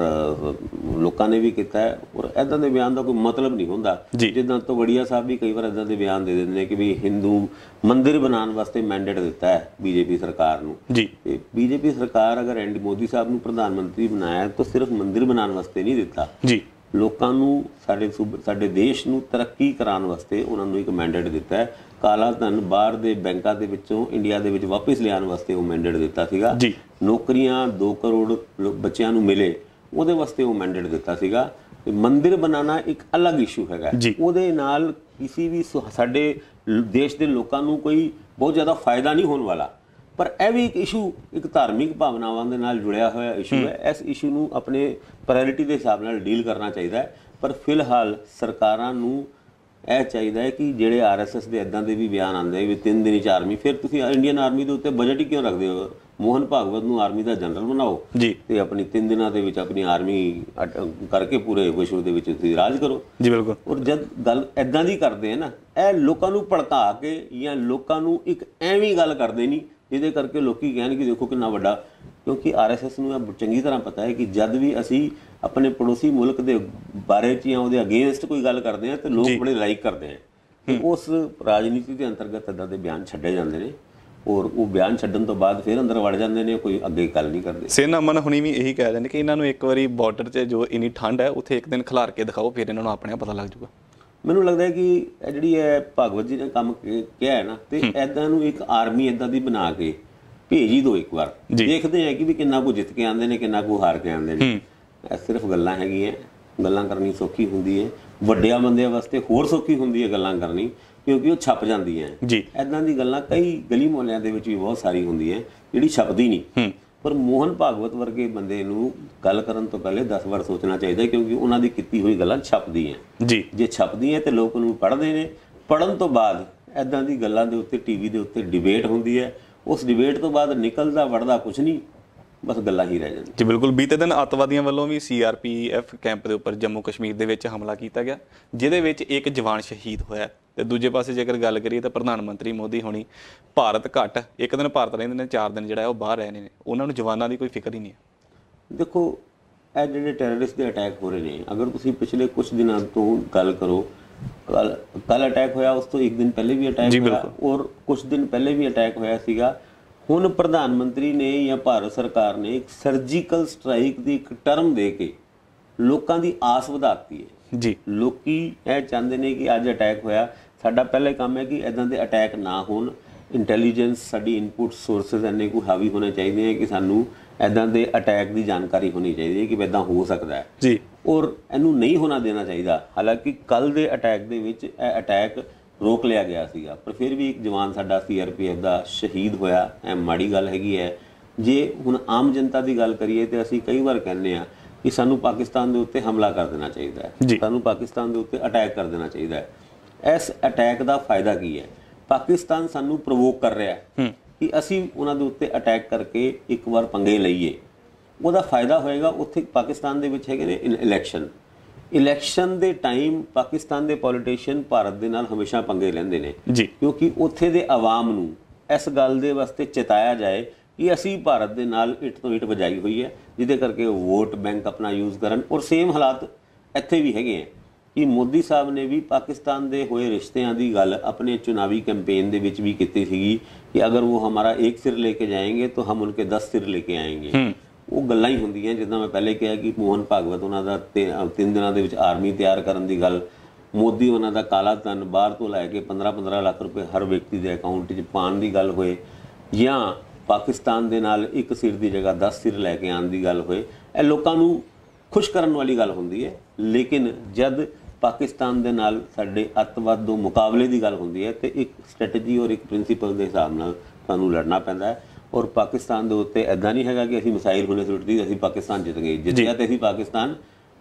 [SPEAKER 2] ਲੋਕਾਂ ਨੇ ਵੀ ਕੀਤਾ ਹੈ। ਔਰ ਐਦਾਂ ਦੇ ਬਿਆਨ ਦਾ ਕੋਈ ਮਤਲਬ ਨਹੀਂ ਹੁੰਦਾ। ਜਿੱਦਾਂ ਤੋਗੜੀਆ ਸਾਹਿਬ ਵੀ ਕਈ ਵਾਰ ਐਦਾਂ ਦੇ ਬਿਆਨ ਦੇ ਦਿੰਦੇ ਨੇ ਕਿ ਵੀ ਹਿੰਦੂ ਮੰਦਿਰ ਬਣਾਉਣ ਵਾਸਤੇ ਮੈਂਡੇਟ ਦਿੱਤਾ ਹੈ ਬੀਜੇਪੀ ਸਰਕਾਰ ਨੂੰ।
[SPEAKER 1] ਜੀ।
[SPEAKER 2] ਤੇ ਬੀਜੇਪੀ ਸਰਕਾਰ ਅਗਰ ਐਂਡ ਮੋਦੀ ਸਾਹਿਬ ਨੂੰ ਪ੍ਰਧਾਨ ਮੰਤਰੀ ਬਣਾਇਆ ਤਾਂ ਸਿਰਫ ਮੰਦਿਰ ਬਣਾਉਣ ਵਾਸਤੇ ਨਹੀਂ ਦਿੱਤਾ।
[SPEAKER 1] ਜੀ।
[SPEAKER 2] ਲੋਕਾਂ ਨੂੰ ਸਾਡੇ ਸਾਡੇ ਦੇਸ਼ ਨੂੰ ਤਰੱਕੀ ਕਰਾਉਣ ਵਾਸਤੇ ਉਹਨਾਂ ਨੂੰ ਇੱਕ ਮੈਂਡੇਟ ਦਿੱਤਾ ਹੈ। ਕਾਲਾ ਧਨ ਬਾਹਰ ਦੇ ਬੈਂਕਾਂ ਦੇ ਵਿੱਚੋਂ ਇੰਡੀਆ ਦੇ ਵਿੱਚ ਵਾਪਸ ਲਿਆਉਣ ਵਾਸਤੇ ਉਹ ਮੈਂਡੇਟ ਦਿੱਤਾ ਸੀਗਾ। ਨੌਕਰੀਆਂ 2 ਕਰੋੜ ਬੱਚਿਆਂ ਨੂੰ ਮਿਲੇ ਉਹਦੇ ਵਾਸਤੇ ਉਹ ਮੈਂਡੇਟ ਦਿੱਤਾ ਸੀਗਾ। ਤੇ ਮੰਦਿਰ ਬਣਾਉਣਾ ਇੱਕ ਅਲੱਗ ਇਸ਼ੂ ਹੈਗਾ। ਉਹਦੇ ਨਾਲ ਕਿਸੇ ਵੀ ਸਾਡੇ ਦੇਸ਼ ਦੇ ਲੋਕਾਂ ਨੂੰ ਕੋਈ ਬਹੁਤ ਜ਼ਿਆਦਾ ਫਾਇਦਾ ਨਹੀਂ ਹੋਣ ਵਾਲਾ। ਪਰ ਇਹ ਵੀ ਇੱਕ ਇਸ਼ੂ ਇੱਕ ਧਾਰਮਿਕ ਭਾਵਨਾਵਾਂ ਦੇ ਨਾਲ ਜੁੜਿਆ ਹੋਇਆ ਇਸ਼ੂ ਹੈ। ਇਸ ਇਸ਼ੂ ਨੂੰ ਆਪਣੇ ਪ੍ਰਾਇੋਰਟੀ ਦੇ ਹਿਸਾਬ ਨਾਲ ਡੀਲ ਕਰਨਾ ਚਾਹੀਦਾ ਹੈ। ਪਰ ਫਿਲਹਾਲ ਸਰਕਾਰਾਂ ਨੂੰ ਇਹ ਚਾਹੀਦਾ ਹੈ ਕਿ ਜਿਹੜੇ ਆਰਐਸਐਸ ਦੇ ਇਦਾਂ ਦੇ ਵੀ ਬਿਆਨ ਆਉਂਦੇ ਵੀ ਤਿੰਨ ਦਿਨ ਚ ਆਰਮੀ ਫਿਰ ਤੁਸੀਂ ਇੰਡੀਅਨ ਆਰਮੀ ਦੇ ਉੱਤੇ ਬਜਟ ਹੀ ਕਿਉਂ ਰੱਖਦੇ ਹੋ? ਮੋਹਨ ਭਾਗਵਤ ਨੂੰ ਆਰਮੀ ਦਾ ਜਨਰਲ ਬਣਾਓ
[SPEAKER 1] ਜੀ।
[SPEAKER 2] ਤੇ ਆਪਣੀ ਤਿੰਨ ਦਿਨਾਂ ਦੇ ਵਿੱਚ ਆਪਣੀ ਆਰਮੀ ਕਰਕੇ ਪੂਰੇ ਵਿਸ਼ਵ ਦੇ ਵਿੱਚ ਤੁਸੀਂ ਰਾਜ ਕਰੋ।
[SPEAKER 1] ਜੀ ਬਿਲਕੁਲ।
[SPEAKER 2] ਔਰ ਜਦ ਗੱਲ ਐਦਾਂ ਦੀ ਕਰਦੇ ਆ ਨਾ ਇਹ ਲੋਕਾਂ ਨੂੰ ਭੜਕਾ ਕੇ ਜਾਂ ਲੋਕਾਂ ਨੂੰ ਇੱਕ ਐਵੇਂ ਗੱਲ ਕਰਦੇ ਨਹੀਂ ਜਿਹਦੇ ਕਰਕੇ ਲੋਕੀ ਕਹਿਣ ਕਿ ਦੇਖੋ ਕਿੰਨਾ ਵੱਡਾ ਕਿਉਂਕਿ ਆਰਐਸਐਸ ਨੂੰ ਇਹ ਚੰਗੀ ਤਰ੍ਹਾਂ ਪਤਾ ਹੈ ਕਿ ਜਦ ਵੀ ਅਸੀਂ ਆਪਣੇ ਪੜੋਸੀ ਮੁਲਕ ਦੇ ਬਾਰੇ ਚ ਜਾਂ ਉਹਦੇ ਅਗੇਂਸਟ ਕੋਈ ਗੱਲ ਕਰਦੇ ਆ ਤੇ ਲੋਕ ਬੜੇ ਲਾਈਕ ਕਰਦੇ ਆ ਤੇ ਉਸ ਰਾਜਨੀਤੀ ਦੇ ਅੰਤਰਗਤ ਇਦਾਂ ਦੇ ਬਿਆਨ ਛੱਡੇ ਜਾਂਦੇ ਨੇ ਔਰ ਉਹ ਬਿਆਨ ਛੱਡਣ ਤੋਂ ਬਾਅਦ ਫਿਰ ਅੰਦਰ ਵੜ ਜਾਂਦੇ ਨੇ ਕੋਈ ਅੱਗੇ ਗੱਲ ਨਹੀਂ ਕਰਦੇ।
[SPEAKER 1] ਸੇਨਾ ਅਮਨ ਹੁਣੀ ਵੀ ਇਹੀ ਕਹਿ ਰਹੇ ਨੇ ਕਿ ਇਹਨਾਂ ਨੂੰ ਇੱਕ ਵਾਰੀ ਬਾਰਡਰ 'ਚ ਜੋ ਇਨੀ ਠੰਡ ਹੈ ਉੱਥੇ ਇੱਕ ਦਿਨ ਖਿਲਾਰ ਕੇ ਦਿਖਾਓ ਫਿਰ ਇਹਨਾਂ ਨੂੰ ਆਪਣੇ ਆਪ ਪਤਾ ਲੱਗ ਜਾਊਗਾ।
[SPEAKER 2] ਮੈਨੂੰ ਲੱਗਦਾ ਹੈ ਕਿ ਇਹ ਜਿਹੜੀ ਹੈ ਭਗਵਤ ਜੀ ਨੇ ਕੰਮ ਕਿਹਾ ਹੈ ਨਾ ਤੇ ਐਦਾਂ ਨੂੰ ਇੱਕ ਆਰਮੀ ਐਦਾਂ ਦੀ ਬਣਾ ਕੇ ਭੇਜ ਦਿਓ ਇੱਕ ਵਾਰ। ਦੇਖਦੇ ਆ ਕਿ ਵੀ ਕਿੰਨਾ ਕੁ ਜਿੱਤ ਕੇ ਆਉਂਦੇ ਨੇ ਕਿੰਨਾ ਕੁ ਹਾਰ ਕੇ ਆਉਂਦੇ ਨੇ। ਇਹ ਸਿਰਫ ਗੱਲਾਂ ਹੈਗੀਆਂ ਗੱਲਾਂ ਕਰਨੀ ਸੌਖੀ ਹੁੰਦੀ ਹੈ। ਵੱਡਿਆਂ ਬੰਦਿਆਂ ਵਾਸਤੇ ਹੋਰ ਸੌਖੀ ਹੁੰਦੀ ਹੈ ਗੱਲਾਂ ਕਰਨੀ ਕਿਉਂਕਿ ਉਹ ਛਪ ਜਾਂਦੀਆਂ
[SPEAKER 1] ਜੀ।
[SPEAKER 2] ਐਦਾਂ ਦੀ ਗੱਲਾਂ ਕਈ ਗਲੀ ਮੁਹੱਲਿਆਂ ਦੇ ਵਿੱਚ ਵੀ ਬਹੁਤ ਸਾਰੀ ਹੁੰਦੀ ਹੈ ਜਿਹੜੀ ਛਪਦੀ ਨਹੀਂ। ਪਰ ਮੋਹਨ ਭਾਗਵਤ ਵਰਗੇ ਬੰਦੇ ਨੂੰ ਗੱਲ ਕਰਨ ਤੋਂ ਪਹਿਲੇ 10 ਵਾਰ ਸੋਚਣਾ ਚਾਹੀਦਾ ਹੈ ਕਿਉਂਕਿ ਉਹਨਾਂ ਦੀ ਕੀਤੀ ਹੋਈ ਗੱਲਾਂ ਛਪਦੀਆਂ
[SPEAKER 1] ਜੀ।
[SPEAKER 2] ਜੇ ਛਪਦੀਆਂ ਤੇ ਲੋਕ ਉਹਨੂੰ ਪੜ੍ਹਦੇ ਨੇ। ਪੜਨ ਤੋਂ ਬਾਅਦ ਐਦਾਂ ਦੀ ਗੱਲਾਂ ਦੇ ਉੱਤੇ ਟੀਵੀ ਦੇ ਉੱਤੇ ਡਿਬੇਟ ਹੁੰਦੀ ਹੈ। ਉਸ ਡਿਬੇਟ ਤੋਂ ਬਾਅਦ ਨਿਕਲਦਾ ਵੜਦਾ ਕੁਝ ਨਹੀਂ ਬਸ ਗੱਲਾਂ ਹੀ ਰਹਿ ਜਾਂਦੀਆਂ।
[SPEAKER 1] ਜੀ ਬਿਲਕੁਲ। ਬੀਤੇ ਦਿਨ ਅੱਤਵਾਦੀਆਂ ਵੱਲੋਂ ਵੀ ਸੀਆਰਪੀਐਫ ਕੈਂਪ ਦੇ ਉੱਪਰ ਜੰਮੂ ਕਸ਼ਮੀਰ ਦੇ ਵਿੱਚ ਹਮਲਾ ਕੀਤਾ ਗਿਆ ਜਿਹਦੇ ਵਿੱਚ ਇੱਕ ਜਵਾਨ ਸ਼ਹੀਦ ਹੋਇਆ। ਤੇ ਦੂਜੇ ਪਾਸੇ ਜੇਕਰ ਗੱਲ ਕਰੀਏ ਤਾਂ ਪ੍ਰਧਾਨ ਮੰਤਰੀ ਮੋਦੀ ਹੋਣੀ ਭਾਰਤ ਘੱਟ ਇੱਕ ਦਿਨ ਭਾਰਤ ਰਹਿੰਦੇ ਨੇ ਚਾਰ ਦਿਨ ਜਿਹੜਾ ਉਹ ਬਾਹਰ ਰਹਿੰਦੇ ਨੇ। ਉਹਨਾਂ ਨੂੰ ਜਵਾਨਾਂ ਦੀ ਕੋਈ ਫਿਕਰ ਹੀ ਨਹੀਂ ਹੈ।
[SPEAKER 2] ਦੇਖੋ ਇਹ ਜਿਹੜੇ ਟੈਰਰਿਸਟ ਦੇ ਅਟੈਕ ਹੋ ਰਹੇ ਨੇ ਅਗਰ ਤੁਸੀਂ ਪਿਛਲੇ ਕੁਝ ਦਿਨਾਂ ਤੋਂ ਗੱਲ ਕਰੋ ਕੱਲ ਕੱਲ ਅਟੈਕ ਹੋਇਆ ਉਸ ਤੋਂ ਇੱਕ ਦਿਨ ਪਹਿਲੇ ਵੀ ਅਟੈਕ ਹੋਇਆ। ਔਰ ਕੁਝ ਦਿਨ ਪਹਿਲੇ ਵੀ ਅਟੈਕ ਹੋਇਆ ਸੀਗਾ। ਹੁਣ ਪ੍ਰਧਾਨ ਮੰਤਰੀ ਨੇ ਜਾਂ ਭਾਰਤ ਸਰਕਾਰ ਨੇ ਇੱਕ ਸਰਜੀਕਲ ਸਟ੍ਰਾਈਕ ਦੀ ਇੱਕ ਟਰਮ ਦੇ ਕੇ ਲੋਕਾਂ ਦੀ ਆਸ ਵਧਾਤੀ ਹੈ।
[SPEAKER 1] ਜੀ।
[SPEAKER 2] ਲੋਕੀ ਇਹ ਚਾਹੁੰਦੇ ਨੇ ਕਿ ਅੱਜ ਅਟੈਕ ਹੋਇਆ ਸਾਡਾ ਪਹਿਲਾ ਕੰਮ ਹੈ ਕਿ ਇਦਾਂ ਦੇ ਅਟੈਕ ਨਾ ਹੋਣ। ਇੰਟੈਲੀਜੈਂਸ ਸਾਡੀ ਇਨਪੁਟ ਸੋਰਸਸ ਇੰਨੇ ਕੋ ਹਾਵੀ ਹੋਣੇ ਚਾਹੀਦੇ ਹੈ ਕਿ ਸਾਨੂੰ ਇਦਾਂ ਦੇ ਅਟੈਕ ਦੀ ਜਾਣਕਾਰੀ ਹੋਣੀ ਚਾਹੀਦੀ ਹੈ ਕਿ ਇਦਾਂ ਹੋ ਸਕਦਾ ਹੈ।
[SPEAKER 1] ਜੀ।
[SPEAKER 2] ਔਰ ਇਹਨੂੰ ਨਹੀਂ ਹੋਣਾ ਦੇਣਾ ਚਾਹੀਦਾ। ਹਾਲਾਂਕਿ ਕੱਲ ਦੇ ਅਟੈਕ ਦੇ ਵਿੱਚ ਇਹ ਅਟੈਕ ਰੋਕ ਲਿਆ ਗਿਆ ਸੀਗਾ ਪਰ ਫਿਰ ਵੀ ਇੱਕ ਜਵਾਨ ਸਾਡਾ ਸੀਆਰਪੀਐਫ ਦਾ ਸ਼ਹੀਦ ਹੋਇਆ। ਇਹ ਮਾੜੀ ਗੱਲ ਹੈਗੀ ਹੈ। ਜੇ ਹੁਣ ਆਮ ਜਨਤਾ ਦੀ ਗੱਲ ਕਰੀਏ ਤੇ ਅਸੀਂ ਕਈ ਵਾਰ ਕਹਿੰਦੇ ਆ ਕਿ ਸਾਨੂੰ ਪਾਕਿਸਤਾਨ ਦੇ ਉੱਤੇ ਹਮਲਾ ਕਰ ਦੇਣਾ ਚਾਹੀਦਾ। ਹੈ। ਸਾਨੂੰ ਪਾਕਿਸਤਾਨ ਦੇ ਉੱਤੇ ਅਟੈਕ ਕਰ ਦੇਣਾ ਚਾਹੀਦਾ ਹੈ। ਇਸ ਅਟੈਕ ਦਾ ਫਾਇਦਾ ਕੀ ਹੈ? ਪਾਕਿਸਤਾਨ ਸਾਨੂੰ ਪ੍ਰੋਵੋਕ ਕਰ ਰਿਹਾ ਹੈ। ਕਿ ਅਸੀਂ ਉਹਨਾਂ ਦੇ ਉੱਤੇ ਅਟੈਕ ਕਰਕੇ ਇੱਕ ਵਾਰ ਪੰਗੇ ਲਈਏ। ਉਹਦਾ ਫਾਇਦਾ ਹੋਏਗਾ ਉੱਥੇ ਪਾਕਿਸਤਾਨ ਦੇ ਵਿੱਚ ਹੈਗੇ ਨੇ ਇਲੈਕਸ਼ਨ ਇਲੈਕਸ਼ਨ ਦੇ ਟਾਈਮ ਪਾਕਿਸਤਾਨ ਦੇ ਪੋਲੀਟੀਸ਼ੀਅਨ ਭਾਰਤ ਦੇ ਨਾਲ ਹਮੇਸ਼ਾ ਪੰਗੇ ਲੈਂਦੇ ਨੇ। ਕਿਉਂਕਿ ਉੱਥੇ ਦੇ ਆਵਾਮ ਨੂੰ ਇਸ ਗੱਲ ਦੇ ਵਾਸਤੇ ਚਿਤਾਇਆ ਜਾਏ ਕਿ ਅਸੀਂ ਭਾਰਤ ਦੇ ਨਾਲ ਇੱਟ ਤੋਂ ਇੱਟ ਵਜਾਈ ਹੋਈ ਹੈ ਜਿਹਦੇ ਕਰਕੇ ਵੋਟ ਬੈਂਕ ਆਪਣਾ ਯੂਜ਼ ਕਰਨ। ਔਰ ਸੇਮ ਹਾਲਾਤ ਇੱਥੇ ਵੀ ਹੈਗੇ ਆ ਕਿ ਮੋਦੀ ਸਾਹਿਬ ਨੇ ਵੀ ਪਾਕਿਸਤਾਨ ਦੇ ਹੋਏ ਰਿਸ਼ਤਿਆਂ ਦੀ ਗੱਲ ਆਪਣੇ ਚੁਣਾਵੀ ਕੈਂਪੇਨ ਦੇ ਵਿੱਚ ਵੀ ਕੀਤੀ ਸੀਗੀ ਕਿ ਅਗਰ ਉਹ ਹਮਾਰਾ ਇੱਕ ਸਿਰ ਲੈ ਕੇ ਜਾਏਗੇ ਤਾਂ ਹਮ ਉਨਕੇ 10 ਸਿਰ ਲੈ ਕੇ ਆਏਗੇ। ਉਹ ਗੱਲਾਂ ਹੀ ਹੁੰਦੀਆਂ ਜਿੱਦਾਂ ਮੈਂ ਪਹਿਲੇ ਕਿਹਾ ਕਿ ਮੋਹਨ ਭਾਗਵਤ ਉਹਨਾਂ ਦਾ ਤਿੰਨ ਦਿਨਾਂ ਦੇ ਵਿੱਚ ਆਰਮੀ ਤਿਆਰ ਕਰਨ ਦੀ ਗੱਲ ਮੋਦੀ ਉਹਨਾਂ ਦਾ ਕਾਲਾ ਧਨ ਬਾਹਰ ਤੋਂ ਲੈ ਕੇ 15-15 ਲੱਖ ਰੁਪਏ ਹਰ ਵਿਅਕਤੀ ਦੇ ਅਕਾਊਂਟ 'ਚ ਪਾਣ ਦੀ ਗੱਲ ਹੋਏ ਜਾਂ ਪਾਕਿਸਤਾਨ ਦੇ ਨਾਲ ਇੱਕ ਸਿਰ ਦੀ ਜਗ੍ਹਾ 10 ਸਿਰ ਲੈ ਕੇ ਆਣ ਦੀ ਗੱਲ ਹੋਏ ਇਹ ਲੋਕਾਂ ਨੂੰ ਖੁਸ਼ ਕਰਨ ਵਾਲੀ ਗੱਲ ਹੁੰਦੀ ਹੈ। ਲੇਕਿਨ ਜਦ ਪਾਕਿਸਤਾਨ ਦੇ ਨਾਲ ਸਾਡੇ ਅੱਤਵਾਦ ਦੇ ਮੁਕਾਬਲੇ ਦੀ ਗੱਲ ਹੁੰਦੀ ਹੈ ਤੇ ਇੱਕ ਸਟ੍ਰੈਟਜੀ ਔਰ ਇੱਕ ਪ੍ਰਿੰਸੀਪਲ ਦੇ ਹਿਸਾਬ ਨਾਲ ਸਾਨੂੰ ਲੜਨਾ ਪੈਂਦਾ ਹੈ ਔਰ ਪਾਕਿਸਤਾਨ ਦੇ ਉੱਤੇ ਐਦਾਂ ਨਹੀਂ ਹੈਗਾ ਕਿ ਅਸੀਂ ਮਿਸਾਈਲ ਹੁਣੇ ਸੁੱਟਦੀ ਅਸੀਂ ਪਾਕਿਸਤਾਨ ਜਿੱਤ ਗਏ। ਜਿੱਤਿਆ ਤੇ ਅਸੀਂ ਪਾਕਿਸਤਾਨ